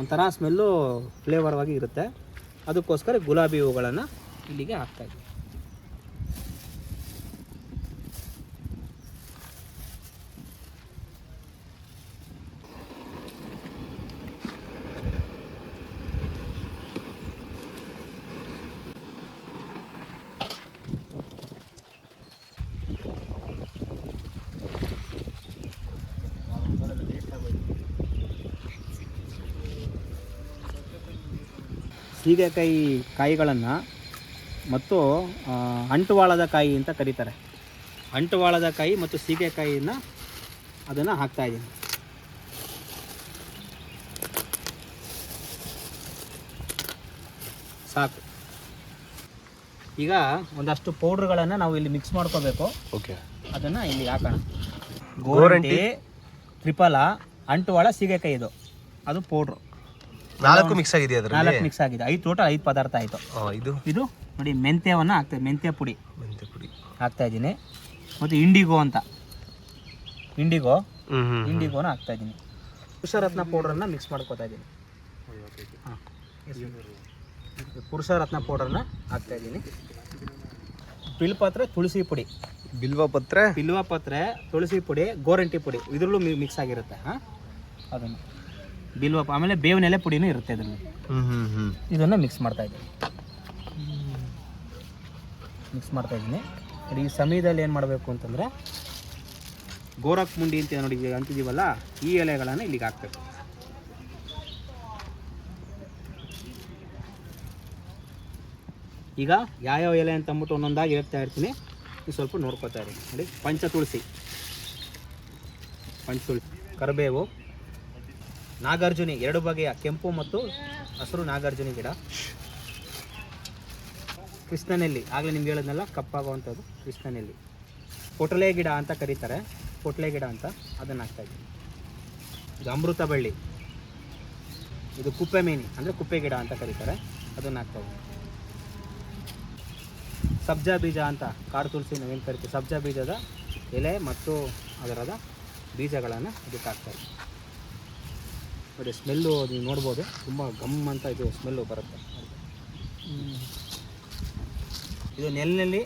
ಒಂಥರ ಸ್ಮೆಲ್ಲು ಫ್ಲೇವರ್ವಾಗಿ ಇರುತ್ತೆ. ಅದಕ್ಕೋಸ್ಕರ ಗುಲಾಬಿ ಹೂಗಳನ್ನು ಇಲ್ಲಿಗೆ ಹಾಕ್ತಾಯಿದ್ವಿ ಸೀಗೆಕಾಯಿ ಕಾಯಿಗಳನ್ನು ಮತ್ತು ಅಂಟುವಾಳದ ಕಾಯಿ ಅಂತ ಕರೀತಾರೆ. ಅಂಟುವಾಳದ ಕಾಯಿ ಮತ್ತು ಸೀಗೆಕಾಯಿಯನ್ನು ಅದನ್ನು ಹಾಕ್ತಾಯಿದ್ದೀನಿ ಸಾಕು. ಈಗ ಒಂದಷ್ಟು ಪೌಡ್ರ್ಗಳನ್ನು ನಾವು ಇಲ್ಲಿ ಮಿಕ್ಸ್ ಮಾಡ್ಕೋಬೇಕು. ಓಕೆ. ಅದನ್ನು ಇಲ್ಲಿ ಹಾಕೋಣ. ಗೋರಂಟಿ. ತ್ರಿಪಲ ಅಂಟುವಾಳ ಸೀಗೆಕಾಯಿ ಇದು. ಅದು ಪೌಡ್ರು. ನಾಲ್ಕು ಮಿಕ್ಸ್ ಆಗಿದೆ ಅದರಲ್ಲಿ? ನಾಲ್ಕು ಮಿಕ್ಸ್ ಆಗಿದೆ. ಐದು ಟೋಟಲ್ ಐದು ಪದಾರ್ಥ ಆಯಿತು. ಇದು? ಇದು ನೋಡಿ ಮೆಂತ್ಯವನ್ನು ಹಾಕ್ತೇವೆ ಮೆಂತ್ಯ ಪುಡಿ. ಮೆಂತ್ಯ ಪುಡಿ. ಹಾಕ್ತಾ ಇದ್ದೀನಿ. ಮತ್ತು ಇಂಡಿಗೋ ಅಂತ. ಇಂಡಿಗೋ? ಇಂಡಿಗೋನ ಹಾಕ್ತಾ ಇದ್ದೀನಿ. ಪುರುಷರತ್ನ ಪೌಡ್ರನ್ನ ಮಿಕ್ಸ್ ಮಾಡ್ಕೋತಾ ಇದ್ದೀನಿ. ಪುರುಷರತ್ನ ಪೌಡ್ರನ್ನ ಹಾಕ್ತಾ ಇದ್ದೀನಿ. ಬಿಲ್ಪತ್ರೆ ತುಳಸಿ ಪುಡಿ. ಬಿಲ್ವ ಪತ್ರೆ? ಬಿಲ್ವ ಪತ್ರೆ ತುಳಸಿ ಪುಡಿ ಗೋರಂಟಿ ಪುಡಿ. ಇದರಲ್ಲೂ ಮಿಕ್ಸ್ ಆಗಿರುತ್ತೆ ಹಾಂ? ಅದನ್ನು. ಬಿಲ್ವ ಆಮೇಲೆ ಬೇವಿನ ಎಲೆ ಪುಡಿನೂ ಇರುತ್ತೆ ಇದರಲ್ಲಿ. ಇದನ್ನು ಮಿಕ್ಸ್ ಮಾಡ್ತಾ ಇದ್ದೀನಿ. ಮಿಕ್ಸ್ ಮಾಡ್ತಾ ಇದ್ದೀನಿ. ಈ ಸಮಯದಲ್ಲಿ ಏನು ಮಾಡಬೇಕು ಅಂತಂದರೆ ಗೋರಕ್ ಮುಂಡಿ ಅಂತ ನೋಡಿ ಅಂತಿದೀವಲ್ಲ ಅಂತಿದ್ದೀವಲ್ಲ ಈ ಎಲೆಗಳನ್ನು ಇಲ್ಲಿಗೆ ಹಾಕ್ಬೇಕು. ಈಗ ಯಾವ್ಯಾವ ಎಲೆ ಅಂತ ಅಂದ್ಬಿಟ್ಟು ಒಂದೊಂದಾಗಿ ಹೇಳ್ತಾ ಇರ್ತೀನಿ. ಸ್ವಲ್ಪ ನೋಡ್ಕೋತಾ ಇರಿ. ನೋಡಿ ಪಂಚ ತುಳಸಿ ಪಂಚ ತುಳಸಿ ಕರಿಬೇವು. ನಾಗಾರ್ಜುನಿ ಎರಡು ಬಗೆಯ ಕೆಂಪು ಮತ್ತು ಹಸಿರು ನಾಗಾರ್ಜುನಿ ಗಿಡ. ಕೃಷ್ಣನೆಲ್ಲಿ, ಆಗಲೇ ನಿಮ್ಗೆ ಹೇಳೋದ್ನೆಲ್ಲ, ಕಪ್ಪಾಗುವಂಥದ್ದು ಕೃಷ್ಣನೆಲ್ಲಿ. ಪೊಟಲೆ ಗಿಡ ಅಂತ ಕರೀತಾರೆ, ಪೊಟ್ಲೆ ಗಿಡ ಅಂತ ಅದನ್ನು ಹಾಕ್ತಾ ಇದ್ದೀನಿ. ಇದು ಅಮೃತ ಬಳ್ಳಿ ಇದು ಕುಪ್ಪೆ ಮೀನಿ, ಅಂದರೆ ಕುಪ್ಪೆ ಗಿಡ ಅಂತ ಕರೀತಾರೆ, ಅದನ್ನು ಹಾಕ್ತಾ ಇದ್ದೀನಿ. ಸಬ್ಜಾ ಬೀಜ ಅಂತ ಕಾಡು ತುಳಸಿ ನಾವೇನು ಕರಿತೀವಿ, ಸಬ್ಜಾ ಬೀಜದ ಎಲೆ ಮತ್ತು ಅದರದ ಬೀಜಗಳನ್ನು ಇದಕ್ಕೆ ಹಾಕ್ತಾ ಇದ್ದೀನಿ. ನೋಡಿ ಸ್ಮೆಲ್ಲು ನೀವು ನೋಡ್ಬೋದು. ತುಂಬ ಗಮ್ ಅಂತ ಇದು ಸ್ಮೆಲ್ಲು ಬರುತ್ತೆ. ಇದು ನೆಲ್ಲಲ್ಲಿ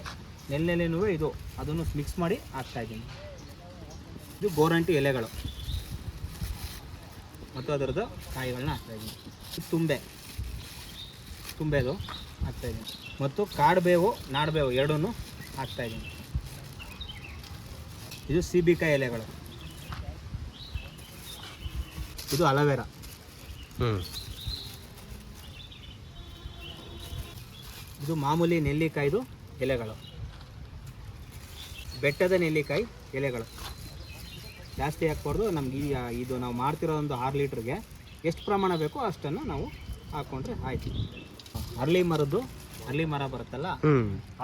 ನೆಲ್ಲಿನೂ ಇದು ಅದನ್ನು ಮಿಕ್ಸ್ ಮಾಡಿ ಹಾಕ್ತಾ ಇದ್ದೀನಿ. ಇದು ಗೋರಂಟಿ ಎಲೆಗಳು. ಮತ್ತು ಅದರದ್ದು ಕಾಯಿಗಳನ್ನ ಹಾಕ್ತಾ ಇದ್ದೀನಿ. ಇದು ತುಂಬೆ. ತುಂಬೆದು ಹಾಕ್ತಾ ಇದ್ದೀನಿ. ಮತ್ತು ಕಾಡುಬೇವು ನಾಡುಬೇವು ಎರಡೂ ಹಾಕ್ತಾ ಇದ್ದೀನಿ. ಇದು ಸೀಬಿಕಾಯಿ ಎಲೆಗಳು. ಇದು ಅಲವೇರಾ. ಇದು ಮಾಮೂಲಿ ನೆಲ್ಲಿಕಾಯ್ದು ಎಲೆಗಳು. ಬೆಟ್ಟದ ನೆಲ್ಲಿಕಾಯಿ ಎಲೆಗಳು. ಜಾಸ್ತಿ ಹಾಕ್ಬಾರ್ದು ನಮ್ಗೆ ಈ ಇದು ನಾವು ಮಾಡ್ತಿರೋ ಒಂದು ಆರು ಲೀಟ್ರಿಗೆ ಎಷ್ಟು ಪ್ರಮಾಣ ಬೇಕೋ ಅಷ್ಟನ್ನು ನಾವು ಹಾಕ್ಕೊಂಡ್ರೆ ಆಯ್ತು. ಅರಳಿ ಮರದ್ದು ಅರಳಿ ಮರ ಬರುತ್ತಲ್ಲ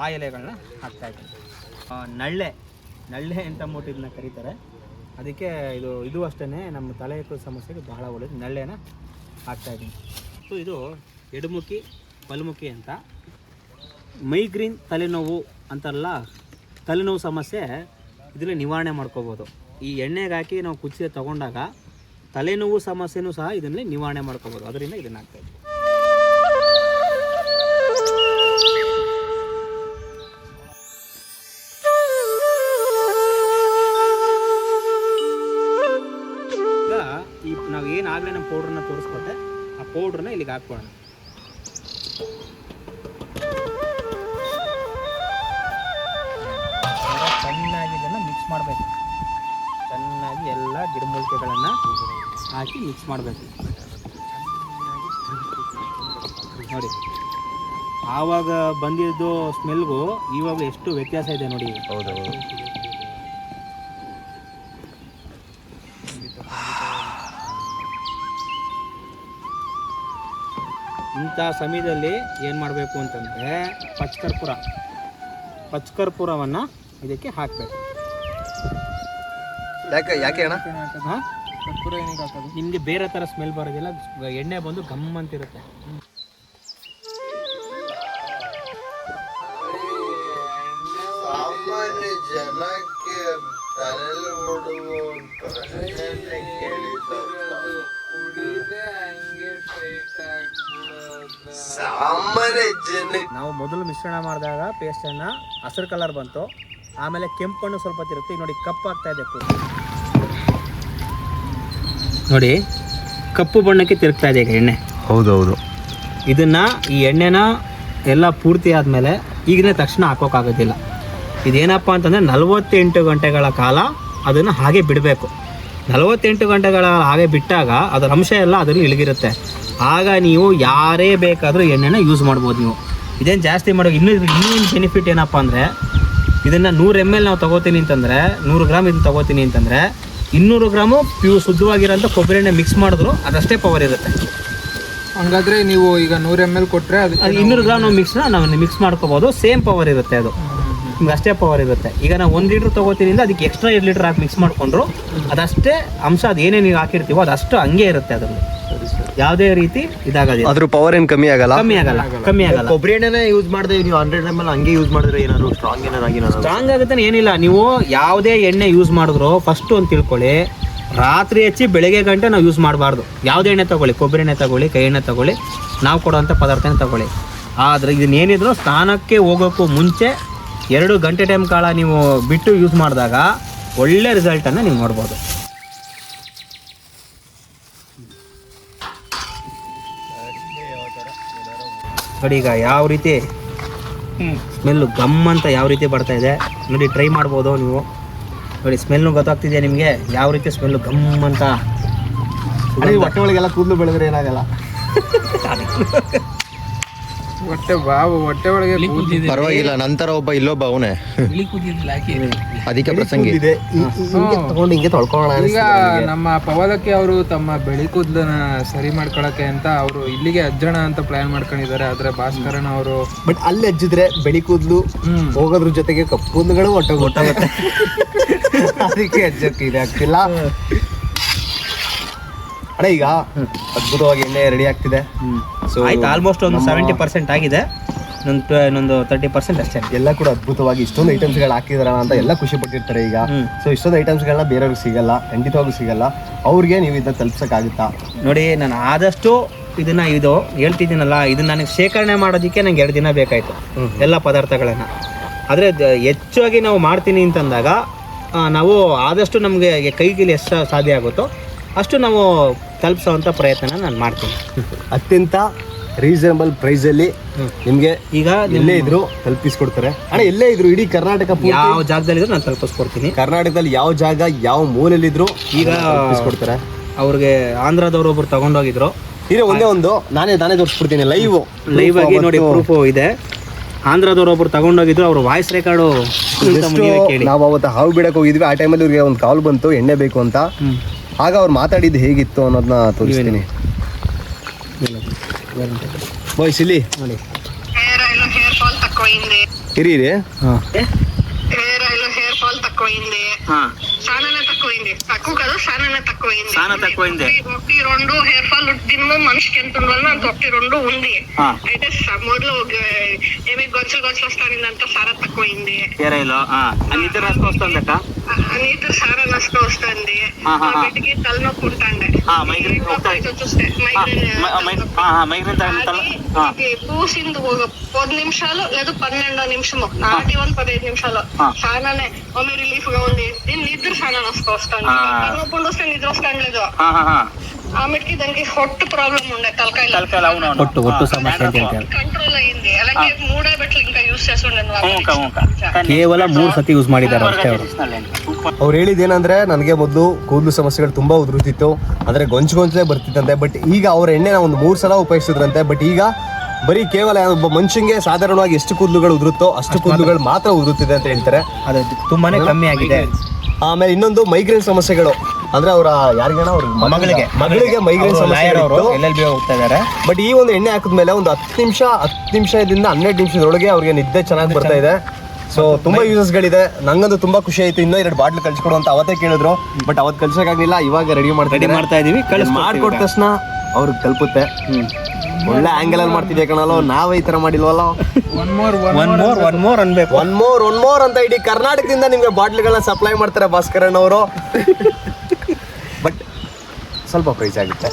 ಆ ಎಲೆಗಳನ್ನ ಹಾಕ್ತಾ ಇದ್ದೀವಿ. ನಳ್ಳೆ ನಳ್ಳೆ ಅಂತ ಅಂದ್ಬಿಟ್ಟು ಇದನ್ನ ಕರೀತಾರೆ. ಅದಕ್ಕೆ ಇದು ಇದು ಅಷ್ಟೇ ನಮ್ಮ ತಲೆ ಸಮಸ್ಯೆಗೆ ಬಹಳ ಒಳ್ಳೆಯದು ನಳ್ಳೆನ ಹಾಕ್ತಾ ಇದ್ದೀನಿ. ಸೊ, ಇದು ಎಡಮುಖಿ, ಬಲಮುಖಿ ಅಂತ. ಮೈಗ್ರೀನ್ ತಲೆನೋವು ಅಂತಾರಲ್ಲ ತಲೆನೋವು ಸಮಸ್ಯೆ ಇದರಲ್ಲಿ ನಿವಾರಣೆ ಮಾಡ್ಕೋಬೋದು. ಈ ಎಣ್ಣೆಗೆ ಹಾಕಿ ನಾವು ಕುಚ್ಚಿಗೆ ತಗೊಂಡಾಗ ತಲೆನೋವು ಸಮಸ್ಯೆನೂ ಸಹ ಇದನ್ನೇ ನಿವಾರಣೆ ಮಾಡ್ಕೋಬೋದು. ಅದರಿಂದ ಇದನ್ನು ಹಾಕ್ತಾ ಪೌಡ್ರನ್ನ ಇಲ್ಲಿಗೆ ಹಾಕ್ಕೊಳ್ಳೋಣ. ಚೆನ್ನಾಗಿ ಇದನ್ನು ಮಿಕ್ಸ್ ಮಾಡಬೇಕು. ಚೆನ್ನಾಗಿ ಎಲ್ಲ ಗಿಡಮೂಲಿಕೆಗಳನ್ನು ಹಾಕಿ ಮಿಕ್ಸ್ ಮಾಡಬೇಕು. ನೋಡಿ ಆವಾಗ ಬಂದಿದ್ದು ಸ್ಮೆಲ್ಗೂ ಇವಾಗ ಎಷ್ಟು ವ್ಯತ್ಯಾಸ ಇದೆ ನೋಡಿ. ಈಗ ಇಂಥ ಸಮಯದಲ್ಲಿ ಏನು ಮಾಡಬೇಕು ಅಂತಂದರೆ ಪಚ್ಕರ್ಪುರ. ಪಚ್ಕರ್ಪುರವನ್ನು ಇದಕ್ಕೆ ಹಾಕಬೇಕು. ಯಾಕೆ ಯಾಕೆ ಅಣ್ಣ? ಹಾಂ? ನಿಮಗೆ ಬೇರೆ ಥರ ಸ್ಮೆಲ್ ಬರೋದಿಲ್ಲ ಎಣ್ಣೆ ಬಂದು ಗಮ್ ಅಂತಿರುತ್ತೆ. ನಾವು ಮೊದಲು ಮಿಶ್ರಣ ಮಾಡಿದಾಗ ಪೇಸ್ಟನ್ನು ಹಸಿರು ಕಲರ್ ಬಂತು. ಆಮೇಲೆ ಕೆಂಪಣ್ಣು ಸ್ವಲ್ಪ ತಿರುತ್ತೆ ಈಗ ನೋಡಿ ಕಪ್ಪು ಆಗ್ತಾ ಇದೆ. ನೋಡಿ ಕಪ್ಪು ಬಣ್ಣಕ್ಕೆ ತಿರುಗ್ತಾ ಇದೆ ಈಗ ಎಣ್ಣೆ. ಹೌದೌದು. ಇದನ್ನು ಈ ಎಣ್ಣೆನ ಎಲ್ಲ ಪೂರ್ತಿ ಆದಮೇಲೆ ಈಗಿನ ತಕ್ಷಣ ಹಾಕೋಕ್ಕಾಗೋದಿಲ್ಲ. ಇದೇನಪ್ಪ ಅಂತಂದರೆ ನಲವತ್ತೆಂಟು ಗಂಟೆಗಳ ಕಾಲ ಅದನ್ನು ಹಾಗೆ ಬಿಡಬೇಕು. ನಲವತ್ತೆಂಟು ಗಂಟೆಗಳ ಹಾಗೆ ಬಿಟ್ಟಾಗ ಅದರ ಅಂಶ ಎಲ್ಲ ಅದರಲ್ಲಿ ಇಳಗಿರುತ್ತೆ ಆಗ ನೀವು ಯಾರೇ ಬೇಕಾದರೂ ಎಣ್ಣೆನ ಯೂಸ್ ಮಾಡ್ಬೋದು ನೀವು. ಇದೇನು ಜಾಸ್ತಿ ಮಾಡೋ ಇನ್ನೂ ಇನ್ನೇನು ಬೆನಿಫಿಟ್ ಏನಪ್ಪ ಅಂದರೆ ಇದನ್ನು ನೂರು ಎಂ ಎಲ್ ನಾವು ತಗೋತೀನಿ ಅಂತಂದರೆ ನೂರು ಗ್ರಾಮ್ ಇದನ್ನು ತಗೋತೀನಿ ಅಂತಂದರೆ ಇನ್ನೂರು ಗ್ರಾಮು ಪ್ಯೂ ಶುದ್ಧವಾಗಿರೋಂಥ ಕೊಬ್ಬರಿ ಎಣ್ಣೆ ಮಿಕ್ಸ್ ಮಾಡಿದ್ರು ಅದಷ್ಟೇ ಪವರ್ ಇರುತ್ತೆ. ಹಂಗಾದ್ರೆ ನೀವು ಈಗ ನೂರು ಎಂ ಎಲ್ ಕೊಟ್ಟರೆ ಅದಕ್ಕೆ ಅದು ಇನ್ನೂರು ಗ್ರಾಮ್ ನಾವು ಮಿಕ್ಸ್ನ ನಾವು ಮಿಕ್ಸ್ ಮಾಡ್ಕೋಬೋದು ಸೇಮ್ ಪವರ್ ಇರುತ್ತೆ ಅದು. ನಿಮ್ಗೆ ಅಷ್ಟೇ ಪವರ್ ಇರುತ್ತೆ. ಈಗ ನಾವು ಒಂದು ಲೀಟ್ರ್ ತೊಗೋತೀನಿ ಅಂದರೆ ಅದಕ್ಕೆ ಎಕ್ಸ್ಟ್ರಾ ಎರಡು ಲೀಟ್ರ್ ಹಾಕಿ ಮಿಕ್ಸ್ ಮಾಡಿಕೊಂಡ್ರು ಅದಷ್ಟೇ ಅಂಶ ಅದು ಏನೇನು ನೀವು ಹಾಕಿರ್ತೀವೋ ಅದಷ್ಟು ಹಂಗೆ ಇರುತ್ತೆ ಅದರಲ್ಲಿ. ಯಾವುದೇ ರೀತಿ ಇದಾಗೋದಿಲ್ಲ. ಅದ್ರ ಪವರ್ ಏನ್ ಕಮ್ಮಿ ಆಗಲ್ಲ? ಕಮ್ಮಿ ಆಗಲ್ಲ ಕಮ್ಮಿ ಆಗಲ್ಲ. ಕೊಬ್ಬರಿ ಎಣ್ಣೆನೇ ಯೂಸ್ ಮಾಡಿದ್ರೆ ನೀವು ಹಂಡ್ರೆಡ್ ಎಂ ಎಲ್ ಹಂಗೆ ಯೂಸ್ ಮಾಡಿದ್ರೆ ಏನಾದ್ರು ಸ್ಟ್ರಾಂಗ್ ಏನಾರು ಸ್ಟ್ರಾಂಗ್ ಆಗುತ್ತೆ ಏನಿಲ್ಲ. ನೀವು ಯಾವುದೇ ಎಣ್ಣೆ ಯೂಸ್ ಮಾಡಿದ್ರು ಫಸ್ಟ್ ಅಂತ ತಿಳ್ಕೊಳ್ಳಿ. ರಾತ್ರಿ ಹೆಚ್ಚಿ ಬೆಳಗ್ಗೆ ಗಂಟೆ ನಾವು ಯೂಸ್ ಮಾಡಬಾರ್ದು. ಯಾವುದೇ ಎಣ್ಣೆ ತಗೊಳ್ಳಿ. ಕೊಬ್ಬರಿ ಎಣ್ಣೆ ತಗೊಳ್ಳಿ ಕೈ ಎಣ್ಣೆ ತಗೊಳ್ಳಿ. ನಾವು ಕೊಡುವಂಥ ಪದಾರ್ಥನ ತಗೊಳ್ಳಿ. ಆದರೆ ಇದನ್ನೇನಿದ್ರು ಸ್ನಾನಕ್ಕೆ ಹೋಗೋಕ್ಕೂ ಮುಂಚೆ ಎರಡು ಗಂಟೆ ಟೈಮ್ ಕಾಲ ನೀವು ಬಿಟ್ಟು ಯೂಸ್ ಮಾಡಿದಾಗ ಒಳ್ಳೆ ರಿಸಲ್ಟನ್ನು ನೀವು ನೋಡ್ಬೋದು. ನೋಡಿ ಈಗ ಯಾವ ರೀತಿ ಸ್ಮೆಲ್ಲು ಗಮ್ ಅಂತ ಯಾವ ರೀತಿ ಬರ್ತಾ ಇದೆ? ನೋಡಿ ಟ್ರೈ ಮಾಡ್ಬೋದು ನೀವು. ನೋಡಿ ಸ್ಮೆಲ್ನು ಗೊತ್ತಾಗ್ತಿದೆ ನಿಮಗೆ? ಯಾವ ರೀತಿ ಸ್ಮೆಲ್ಲು ಗಮ್ ಅಂತ? ಹೊಟ್ಟೆ ಒಳಗೆಲ್ಲ ಕೂದಲು ಬೆಳೆದ್ರೆ ಏನಾಗಲ್ಲ. ಹೊಟ್ಟೆ ಬಾವು ಹೊಟ್ಟೆ ಒಳಗೆ ಪರವಾಗಿಲ್ಲ ನಂತರ ಒಬ್ಬ ಇಲ್ಲೊಬ್ಬ ಅವನೇ. ಅದಕ್ಕೆ ಪ್ರಸಂಗಿ. ತಗೊಂಡು ಹಿಂಗೆ ತೊಳ್ಕೊಳ್ಳೋಣ ಈಗ ನಮ್ಮ ಪವಲಕ್ಕೆ ಅವರು ತಮ್ಮ ಬೆಳಿ ಕೂದಲನ್ನ ಸರಿ ಮಾಡ್ಕೊಳಕ್ಕೆ ಅಂತ ಅವರು ಇಲ್ಲಿಗೆ ಅಜ್ಜಣ ಅಂತ ಪ್ಲಾನ್ ಮಾಡ್ಕೊಂಡಿದ್ದಾರೆ. ಆದ್ರೆ ಭಾಸ್ಕರಣ ಅವರು ಬಟ್ ಅಲ್ಲಿ ಅಜ್ಜಿದ್ರೆ ಬೆಳಿ ಕೂದಲು ಹ್ಮ್. ಹೋಗೋದ್ರ ಜೊತೆಗೆ ಕಪ್ಪು ಕೂದಲುಗಳು ಹೊಟ್ಟೆ ಹೊಟ್ಟೆ ಅದಕ್ಕೆ ಅಜ್ಜಕ್ಕೆ ಇದೆ ಆಗ್ತಿಲ್ಲ ಅಣ್ಣ ಈಗ ಅದ್ಭುತವಾಗಿ ಎಣ್ಣೆ ರೆಡಿ ಆಗ್ತಿದೆ. ಸೊ ಆಯ್ತು ಆಲ್ಮೋಸ್ಟ್ ಒಂದು ಸೆವೆಂಟಿ ಪರ್ಸೆಂಟ್ ಆಗಿದೆ. ಇನ್ನೊಂದು ಇನ್ನೊಂದು ತರ್ಟಿ ಪರ್ಸೆಂಟ್ ಅಷ್ಟೇ. ಎಲ್ಲ ಕೂಡ ಅದ್ಭುತವಾಗಿ ಇಷ್ಟೊಂದು ಐಟಮ್ಸ್ಗಳು ಹಾಕಿದಾರಲ್ಲ ಅಂತ ಎಲ್ಲ ಖುಷಿ ಪಟ್ಟಿರ್ತಾರೆ ಈಗ. ಸೊ ಇಷ್ಟೊಂದು ಐಟಮ್ಸ್ಗಳನ್ನ ಬೇರೆಯವ್ರಿಗೆ ಸಿಗಲ್ಲ ಖಂಡಿತವಾಗೂ ಸಿಗಲ್ಲ. ಅವ್ರಿಗೆ ನೀವು ಇದನ್ನ ತಲುಪ್ಸೋಕ್ಕಾಗುತ್ತಾ? ನೋಡಿ ನಾನು ಆದಷ್ಟು ಇದನ್ನ ಇದು ಹೇಳ್ತಿದ್ದೀನಲ್ಲ ಇದನ್ನ ನನಗೆ ಶೇಖರಣೆ ಮಾಡೋದಕ್ಕೆ ನಂಗೆ ಎರಡು ದಿನ ಬೇಕಾಯಿತು. ಎಲ್ಲ ಪದಾರ್ಥಗಳನ್ನು. ಆದರೆ ಹೆಚ್ಚಾಗಿ ನಾವು ಮಾಡ್ತೀನಿ ಅಂತಂದಾಗ ನಾವು ಆದಷ್ಟು ನಮಗೆ ಕೈಗಿಲಿ ಎಷ್ಟು ಸಾಧ್ಯ ಆಗುತ್ತೋ ಅಷ್ಟು ನಾವು ತಲುಪಿಸೋವಂಥ ಪ್ರಯತ್ನ ನಾನು ಮಾಡ್ತೀನಿ. ಅತ್ಯಂತ ರೀಸನಬಲ್ ಪ್ರೈಸ್ ಅಲ್ಲಿ ನಿಮ್ಗೆ ಈಗ ಎಲ್ಲೇ ಇದ್ರು ತಲುಪಿಸ್ಕೊಡ್ತಾರೆ. ಅಣ್ಣ ಎಲ್ಲೇ ಇದ್ರು ಇಡೀ ಕರ್ನಾಟಕ ಯಾವ ಜಾಗದಲ್ಲಿ ನಾನು ತಲುಪಿಸ್ಕೊಡ್ತೀನಿ. ಕರ್ನಾಟಕದಲ್ಲಿ ಯಾವ ಜಾಗ ಯಾವ ಮೂಲೆಯಲ್ಲಿದ್ರು ಈಗ ತಲುಪಿಸ್ಕೊಡ್ತಾರೆ. ಅವ್ರಿಗೆ ಆಂಧ್ರದವ್ರು ಒಬ್ರು ತಗೊಂಡೋಗಿದ್ರು. ಇದೆ ಒಂದೇ ಒಂದು ನಾನೇ ನಾನೇ ತೋರಿಸ್ಬಿಡ್ತೀನಿ ಲೈವ್ ಲೈವ್ ಆಗಿ ನೋಡಿ ಪ್ರೂಫ್ ಇದೆ. ಆಂಧ್ರದವ್ರು ಒಬ್ರು ತಗೊಂಡೋಗಿದ್ರು ಅವ್ರ ವಾಯ್ಸ್ ರೆಕಾರ್ಡು ನಾವು ಅವತ್ತು ಹಾವು ಬಿಡಕ್ಕೆ ಹೋಗಿದ್ವಿ. ಆ ಟೈಮಲ್ಲಿ ಇವ್ರಿಗೆ ಒಂದು ಕಾಲ್ ಬಂತು ಎಣ್ಣೆ ಬೇಕು ಅಂತ. ಆಗ ಅವ್ರು ಮಾತಾಡಿದ್ದು ಹೇಗಿತ್ತು ಅನ್ನೋದನ್ನ ತೋರಿಸ್ತೀನಿ. ಬಾಯ್ಸ್ ಇಲ್ಲಿ? ಹೇರ್ ಆಯಿಲ್ ಹೇರ್ ಫಾಲ್ ತಕ್ಕೋಯಿಂದೆ ಇರಿ ಹಾಂ. ಹೇರ್ ಆಯಿಲ್ ಹೇರ್ ಫಾಲ್ ತಕ್ಕೋಯಿಂದೆ ಚಾನಲ್ తక్కువైంది తక్కువ కదా చాలా తక్కువైంది. చాలా తక్కువైంది. ఒకటి రెండు హెయిర్ ఫాల్ దిమ్ము మనిషికి ఎంత ఉంది అంత ఒకటి రెండు ఉంది. అయితే సమ్మర్లో ఏమి గొంతులు గొంతులు వస్తాను అంతా సారా తక్కువైంది కేరళలో నిద్ర నష్టం వస్తుంది అక్క నిద్ర సారా నష్ట వస్తుంది. వీటికి తలనొప్పి ఉంటుంది పూసింది పది నిమిషాలు లేదు పన్నెండు నిమిషము. నాటి వన్ పదిహేను నిమిషాలు. చాలానే రిలీఫ్గా ఉంది దీన్ని నిద్ర చాలా నష్టం వస్తాను ఆ. తలనొప్పి వస్తే నిద్ర వస్తాను లేదు ಹಾಂ ಹಾಂ ಹಾಂ ఆమెకి దానికి హొట్టు ప్రాబ్లం ఉండే తలకాయలో ತಲಕಾಲ అవును అవును ಒಟ್ಟು ಒಟ್ಟು ಸಮಸ್ಯೆ ಅಂತ ಹೇಳ್ತಾರೆ కంట్రోల్ అయింది అలాగే మూడే బెట్లు ఇంకా యూస్ చేస్తుండే ಹ್ಞೂ ಹ್ಞೂ ಕೇವಲ ಮೂರು ಸತಿ ಯೂಸ್ ಮಾಡಿದ್ದಾರೆ ಅಷ್ಟೇ ಅವರು ಅವ್ರು ಹೇಳಿದ್ದೇನಂದ್ರೆ ನನಗೆ ಮೊದಲು ಕೂದಲು ಸಮಸ್ಯೆಗಳು ತುಂಬಾ ಉದುರುತ್ತಿತ್ತು ಅಂದ್ರೆ ಗೊಂಚು ಗೊಂಚಲೇ ಬರ್ತಿತ್ತಂತೆ ಬಟ್ ಈಗ ಅವ್ರ ಎಣ್ಣೆನ ಒಂದು ಮೂರು ಸಲ ಉಪಯೋಗಿಸಿದ್ರಂತೆ ಬಟ್ ಈಗ ಬರೀ ಕೇವಲ ಒಬ್ಬ ಮನುಷ್ಯಂಗೆ ಸಾಧಾರಣವಾಗಿ ಎಷ್ಟು ಕೂದಲುಗಳು ಉದುರುತ್ತೋ ಅಷ್ಟು ಕೂದಲುಗಳು ಮಾತ್ರ ಉದುರುತ್ತಿದೆ ಅಂತ ಹೇಳ್ತಾರೆ ಅದು ತುಂಬಾನೇ ಕಮ್ಮಿ ಆಗಿದೆ ಆಮೇಲೆ ಇನ್ನೊಂದು ಮೈಗ್ರೇನ್ ಸಮಸ್ಯೆಗಳು. ಅಂದ್ರೆ ಅವರ ಯಾರಿಗೇನ ಅವ್ರ ಮಗಳಿಗೆ. ಮಗಳಿಗೆ ಮೈಗ್ರೇನ್ ಸಮಸ್ಯೆ ಇರೋರು ಎಲ್ ಎಲ್ ಬಿ ಹೋಗ್ತಾ ಇದ್ದಾರೆ ಬಟ್ ಈ ಒಂದು ಎಣ್ಣೆ ಹಾಕಿದ್ಮೇಲೆ ಒಂದು ಹತ್ತು ನಿಮಿಷ ಹತ್ತು ನಿಮಿಷದಿಂದ ಹನ್ನೆರಡು ನಿಮಿಷದೊಳಗೆ ಅವ್ರಿಗೆ ನಿದ್ದೆ ಚೆನ್ನಾಗಿ ಬರ್ತಾ ಇದೆ. ಸೊ ತುಂಬಾ ಯೂಸಸ್ ಗಳಿದೆ. ನಂಗಂದು ತುಂಬಾ ಖುಷಿ ಆಯ್ತು. ಇನ್ನೂ ಎರಡು ಬಾಟ್ಲ್ ಕಳ್ಸಿಕೊಡು ಅಂತ ಅವತ್ತೇ ಕೇಳಿದ್ರು. ಬಟ್ ಅವತ್ತು ಕಳ್ಸಕ್ಕಾಗ್ಲಿಲ್ಲ. ಇವಾಗ ರೆಡಿ ಮಾಡ್ತಾ ರೆಡಿ ಮಾಡ್ತಾ ಇದೀವಿ. ಮಾಡ್ಕೊಟ್ಟ ತಕ್ಷಣ ಅವ್ರಿಗೆ ತಲುಪುತ್ತೆ. ಒಳ್ಳೆ ಆಂಗಲ್ ಅಲ್ಲಿ ಮಾಡ್ತಿದ್ದೆ ಕಣಲ್ಲ? ನಾವೇ ಈ ತರ ಮಾಡಿಲ್ವಲ್ಲ? One more one more one more ಅನ್ಬೇಕು. ಒನ್ ಮೋರ್ ಒನ್ ಮೋರ್ ಅಂತ ಇಡೀ ಕರ್ನಾಟಕದಿಂದ ನಿಮ್ಗೆ ಬಾಟ್ಲ್ಗಳನ್ನ ಸಪ್ಲೈ ಮಾಡ್ತಾರೆ ಭಾಸ್ಕರನ್ ಅವರು. ಬಟ್ ಸ್ವಲ್ಪ ಪ್ರೈಸ್ ಆಗುತ್ತೆ.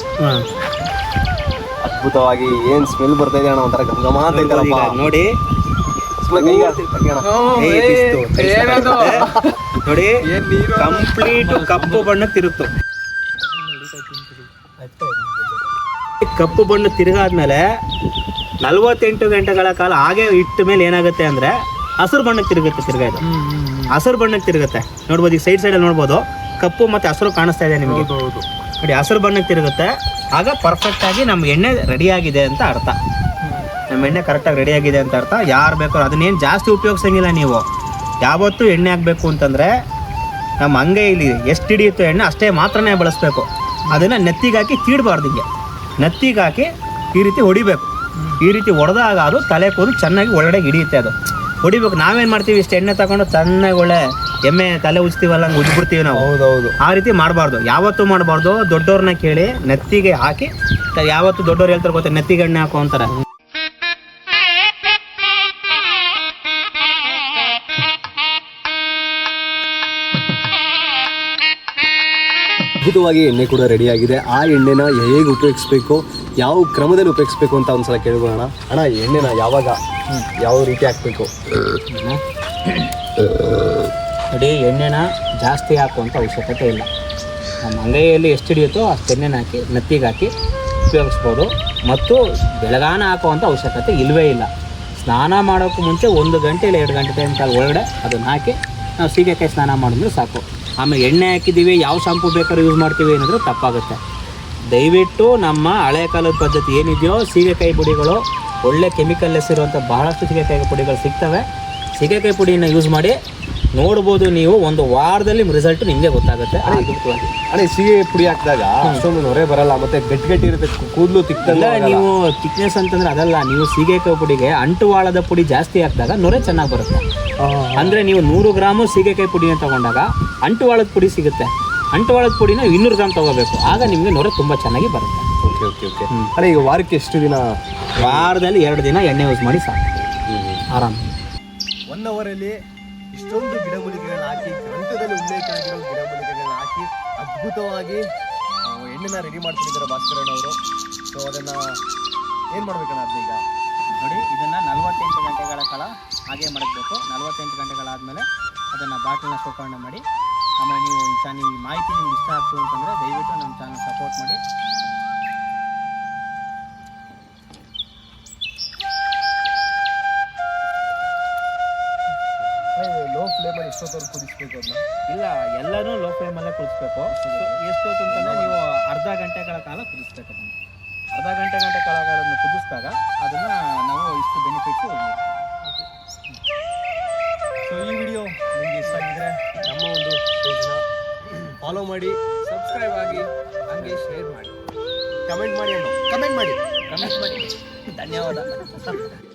ಅದ್ಭುತವಾಗಿ ಏನ್ ಸ್ಮೆಲ್ ಬರ್ತಾ ಇದೆ ಅಣ್ಣ ಒಂಥರ ಗಮಗಮ ಅಂತ ಐತಲ್ಲಪ್ಪ ನೋಡಿ ನೋಡಿ. ಏನ್ ನೀರು? ಕಂಪ್ಲೀಟ್ ಕಪ್ಪು ಬಣ್ಣಕ್ಕೆ ತಿರುಗ್ತು. ಕಪ್ಪು ಬಣ್ಣ ತಿರುಗಾದ್ಮೇಲೆ ನಲ್ವತ್ತೆಂಟು ಗಂಟೆಗಳ ಕಾಲ ಹಾಗೆ ಇಟ್ಟ ಮೇಲೆ ಏನಾಗುತ್ತೆ ಅಂದ್ರೆ ಹಸಿರು ಬಣ್ಣಕ್ಕೆ ತಿರುಗುತ್ತೆ ತಿರ್ಗಾ ಇದು. ಹಸಿರು ಬಣ್ಣಕ್ಕೆ ತಿರುಗುತ್ತೆ. ನೋಡ್ಬೋದು ಈಗ ಸೈಡ್ ಸೈಡಲ್ಲಿ ನೋಡ್ಬೋದು. ಕಪ್ಪು ಮತ್ತು ಹಸಿರು ಕಾಣಿಸ್ತಾ ಇದೆ ನಿಮಗೆ. ಹೌದು ನೋಡಿ ಹಸಿರು ಬಣ್ಣಕ್ಕೆ ತಿರುಗುತ್ತೆ. ಆಗ ಪರ್ಫೆಕ್ಟಾಗಿ ನಮ್ಮ ಎಣ್ಣೆ ರೆಡಿಯಾಗಿದೆ ಅಂತ ಅರ್ಥ. ನಮ್ಮ ಎಣ್ಣೆ ಕರೆಕ್ಟಾಗಿ ರೆಡಿಯಾಗಿದೆ ಅಂತ ಅರ್ಥ. ಯಾರು ಬೇಕಾದ್ರೂ ಅದನ್ನೇನು ಜಾಸ್ತಿ ಉಪಯೋಗಿಸಂಗಿಲ್ಲ ನೀವು. ಯಾವತ್ತೂ ಎಣ್ಣೆ ಹಾಕಬೇಕು ಅಂತಂದರೆ ನಮ್ಮ ಅಂಗೈಲಿ ಎಷ್ಟು ಹಿಡಿಯುತ್ತೋ ಎಣ್ಣೆ ಅಷ್ಟೇ ಮಾತ್ರನೇ ಬಳಸಬೇಕು. ಅದನ್ನು ನೆತ್ತಿಗಾಕಿ ತೀಡಬಾರ್ದು ಹಿಂಗೆ. ನೆತ್ತಿಗೆ ಹಾಕಿ ಈ ರೀತಿ ಹೊಡಿಬೇಕು. ಈ ರೀತಿ ಹೊಡೆದಾಗ ಅದು ತಲೆ ಕೂದಲು ಚೆನ್ನಾಗಿ ಒಳಗಡೆ ಹಿಡಿಯುತ್ತೆ ಅದು. ಹೊಡಿಬೇಕು. ನಾವೇನು ಮಾಡ್ತೀವಿ? ಇಷ್ಟು ಎಣ್ಣೆ ತಗೊಂಡು ಚೆನ್ನಾಗಿ ಒಳ್ಳೆ ಎಮ್ಮೆ ತಲೆ ಉಜ್ತೀವಲ್ಲ ಹಂಗೆ ಉಜ್ಬಿಡ್ತೀವಿ ನಾವು. ಹೌದೌದು. ಆ ರೀತಿ ಮಾಡಬಾರ್ದು. ಯಾವತ್ತು ಮಾಡಬಾರ್ದು. ದೊಡ್ಡವ್ರನ್ನ ಕೇಳಿ ನೆತ್ತಿಗೆ ಹಾಕಿ ಯಾವತ್ತು ದೊಡ್ಡವ್ರು ಹೇಳ್ತಾರೆ ಗೊತ್ತಾ? ನೆತ್ತಿಗೆ ಎಣ್ಣೆ ಹಾಕು ಅಂತಾರೆ. ಅದ್ಭುತವಾಗಿ ಎಣ್ಣೆ ಕೂಡ ರೆಡಿಯಾಗಿದೆ. ಆ ಎಣ್ಣೆನ ಹೇಗೆ ಉಪಯೋಗಿಸ್ಬೇಕು, ಯಾವ ಕ್ರಮದಲ್ಲಿ ಉಪಯೋಗಿಸ್ಬೇಕು ಅಂತ ಒಂದ್ಸಲ ಕೇಳ್ಬೋಣ ಅಣ್ಣ ಎಣ್ಣೆನ ಯಾವಾಗ, ಯಾವ ರೀತಿ ಹಾಕ್ಬೇಕು? ನೋಡಿ ಎಣ್ಣೆನ ಜಾಸ್ತಿ ಹಾಕುವಂಥ ಅವಶ್ಯಕತೆ ಇಲ್ಲ. ನಮ್ಮ ಅಂಗೈಯಲ್ಲಿ ಎಷ್ಟು ಹಿಡಿಯುತ್ತೋ ಅಷ್ಟು ಎಣ್ಣೆನ ಹಾಕಿ ನತ್ತಿಗೆ ಹಾಕಿ ಉಪಯೋಗಿಸ್ಬೋದು. ಮತ್ತು ಬೆಳಗಾನ ಹಾಕುವಂಥ ಅವಶ್ಯಕತೆ ಇಲ್ಲವೇ ಇಲ್ಲ. ಸ್ನಾನ ಮಾಡೋಕ್ಕೂ ಮುಂಚೆ ಒಂದು ಗಂಟೆ ಇಲ್ಲ, ಎರಡು ಗಂಟೆ ಟೈಮ್ ಒಳಗಡೆ ಅದನ್ನು ಹಾಕಿ, ನಾವು ಸೀಗೆಕಾಯಿ ಸ್ನಾನ ಮಾಡಿದ್ರೆ ಸಾಕು. ಆಮೇಲೆ ಎಣ್ಣೆ ಹಾಕಿದ್ದೀವಿ, ಯಾವ ಶಾಂಪು ಬೇಕಾದ್ರೂ ಯೂಸ್ ಮಾಡ್ತೀವಿ ಏನಾದರೂ ತಪ್ಪಾಗುತ್ತೆ. ದಯವಿಟ್ಟು ನಮ್ಮ ಹಳೆ ಕಾಲದ ಪದ್ಧತಿ ಏನಿದೆಯೋ, ಸೀಗೆಕಾಯಿ ಪುಡಿಗಳು, ಒಳ್ಳೆ ಕೆಮಿಕಲ್ ಲೆಸ್ ಇರುವಂಥ ಬಹಳಷ್ಟು ಸೀಗೆಕಾಯಿ ಪುಡಿಗಳು ಸಿಗ್ತವೆ. ಸೀಗೆಕಾಯಿ ಪುಡಿಯನ್ನು ಯೂಸ್ ಮಾಡಿ ನೋಡ್ಬೋದು ನೀವು ಒಂದು ವಾರದಲ್ಲಿ ರಿಸಲ್ಟ್ ನಿಮಗೆ ಗೊತ್ತಾಗುತ್ತೆ. ಅದೇ. ಸಿಹಿ ಪುಡಿ ಹಾಕಿದಾಗ ಅಷ್ಟೊಂದು ನೊರೆ ಬರಲ್ಲ ಮತ್ತೆ ಗಟ್ಟಿ ಗಟ್ಟಿ ಇರುತ್ತೆ ಕೂದಲು ತಿಕ್ಕಲ್ಲ ನೀವು ತಿಕ್ನೆಸ್ ಅಂತಂದ್ರೆ ಅದಲ್ಲ ನೀವು ಸೀಗೆಕಾಯಿ ಪುಡಿಗೆ ಅಂಟುವಾಳದ ಪುಡಿ ಜಾಸ್ತಿ ಹಾಕಿದಾಗ ನೊರೆ ಚೆನ್ನಾಗಿ ಬರುತ್ತೆ. ಅಂದ್ರೆ ನೀವು ನೂರು ಗ್ರಾಮು ಸೀಗೆಕಾಯಿ ಪುಡಿನ ತಗೊಂಡಾಗ ಅಂಟುವಾಳದ ಪುಡಿ ಸಿಗುತ್ತೆ. ಅಂಟುವಾಳದ ಪುಡಿನ ಇನ್ನೂರು ಗ್ರಾಮ್ ತಗೋಬೇಕು. ಆಗ ನಿಮಗೆ ನೊರೆ ತುಂಬ ಚೆನ್ನಾಗಿ ಬರುತ್ತೆ. Okay okay okay. ಅದೇ ಈಗ ವಾರಕ್ಕೆ ಎಷ್ಟು ದಿನ? ವಾರದಲ್ಲಿ ಎರಡು ದಿನ ಎಣ್ಣೆ ಯೂಸ್ ಮಾಡಿ ಸಾಕು. ಆರಾಮ. ಒನ್ ಅವರಲ್ಲಿ ಇಷ್ಟೊಂದು ಗಿಡಮೂಲಿಕೆಗಳನ್ನ ಹಾಕಿ, ಗ್ರಂಥದಲ್ಲಿ ಉಲ್ಲೇಖ ಆಗಿರೋ ಗಿಡಮೂಲಿಕೆಗಳನ್ನ ಹಾಕಿ ಅದ್ಭುತವಾಗಿ ಹೆಣ್ಣನ್ನ ರೆಡಿ ಮಾಡ್ತಿದ್ದಾರೆ ಭಾಸ್ಕರಣ್ಣ ಅವರು. ಸೊ ಅದನ್ನ ಏನ್ ಮಾಡ್ಬೇಕಣ್ಣ ಅದನ್ನ ಈಗ? ನೋಡಿ, ಇದನ್ನು ನಲವತ್ತೆಂಟು ಗಂಟೆಗಳ ಕಾಲ ಹಾಗೆ ಮಡಗಬೇಕು. ನಲವತ್ತೆಂಟು ಗಂಟೆಗಳಾದಮೇಲೆ ಅದನ್ನು ಬಾಟಲ್ನ ಶೋಕರಣೆ ಮಾಡಿ. ಆಮೇಲೆ ನೀವು ಈ ಮಾಹಿತಿ ನಿಮ್ಗೆ ಇಷ್ಟ ಆಗ್ತು ಅಂತಂದರೆ ದಯವಿಟ್ಟು ನಮ್ಮ ಚಾನಲ್ ಸಪೋರ್ಟ್ ಮಾಡಿ. ಎಷ್ಟೊತ್ತವರೆಗೆ ಕುದಿಸ್ಬೇಕು ಅದನ್ನ? ಇಲ್ಲ ಎಲ್ಲನೂ ಲೋ ಫ್ಲೇಮಲ್ಲೇ ಕುದಿಸ್ಬೇಕು. ಎಷ್ಟೊತ್ತು ಅಂತಂದರೆ ನೀವು ಅರ್ಧ ಗಂಟೆಗಳ ಕಾಲ ಕುದಿಸ್ಬೇಕು ಅದನ್ನು. ಅರ್ಧ ಗಂಟೆ ಗಂಟೆ ಕಾಲ ಅದನ್ನು ಕುದಿಸಿದಾಗ ಅದನ್ನು ನಾವು ಇಷ್ಟು ಬೆನಿಫಿಟ್ಟು ಸೊ ಈ ವಿಡಿಯೋ ನಿಮಗೆ ಇಷ್ಟ ಆಗಿದ್ರೆ ನಮ್ಮ ಒಂದು ಫಾಲೋ ಮಾಡಿ ಸಬ್ಸ್ಕ್ರೈಬ್ ಆಗಿ ಹಾಗೆ ಶೇರ್ ಮಾಡಿ. ಕಮೆಂಟ್ ಮಾಡಿ ಕಮೆಂಟ್ ಮಾಡಿ. ಕಮೆಂಟ್ ಮಾಡಿ. ಧನ್ಯವಾದ.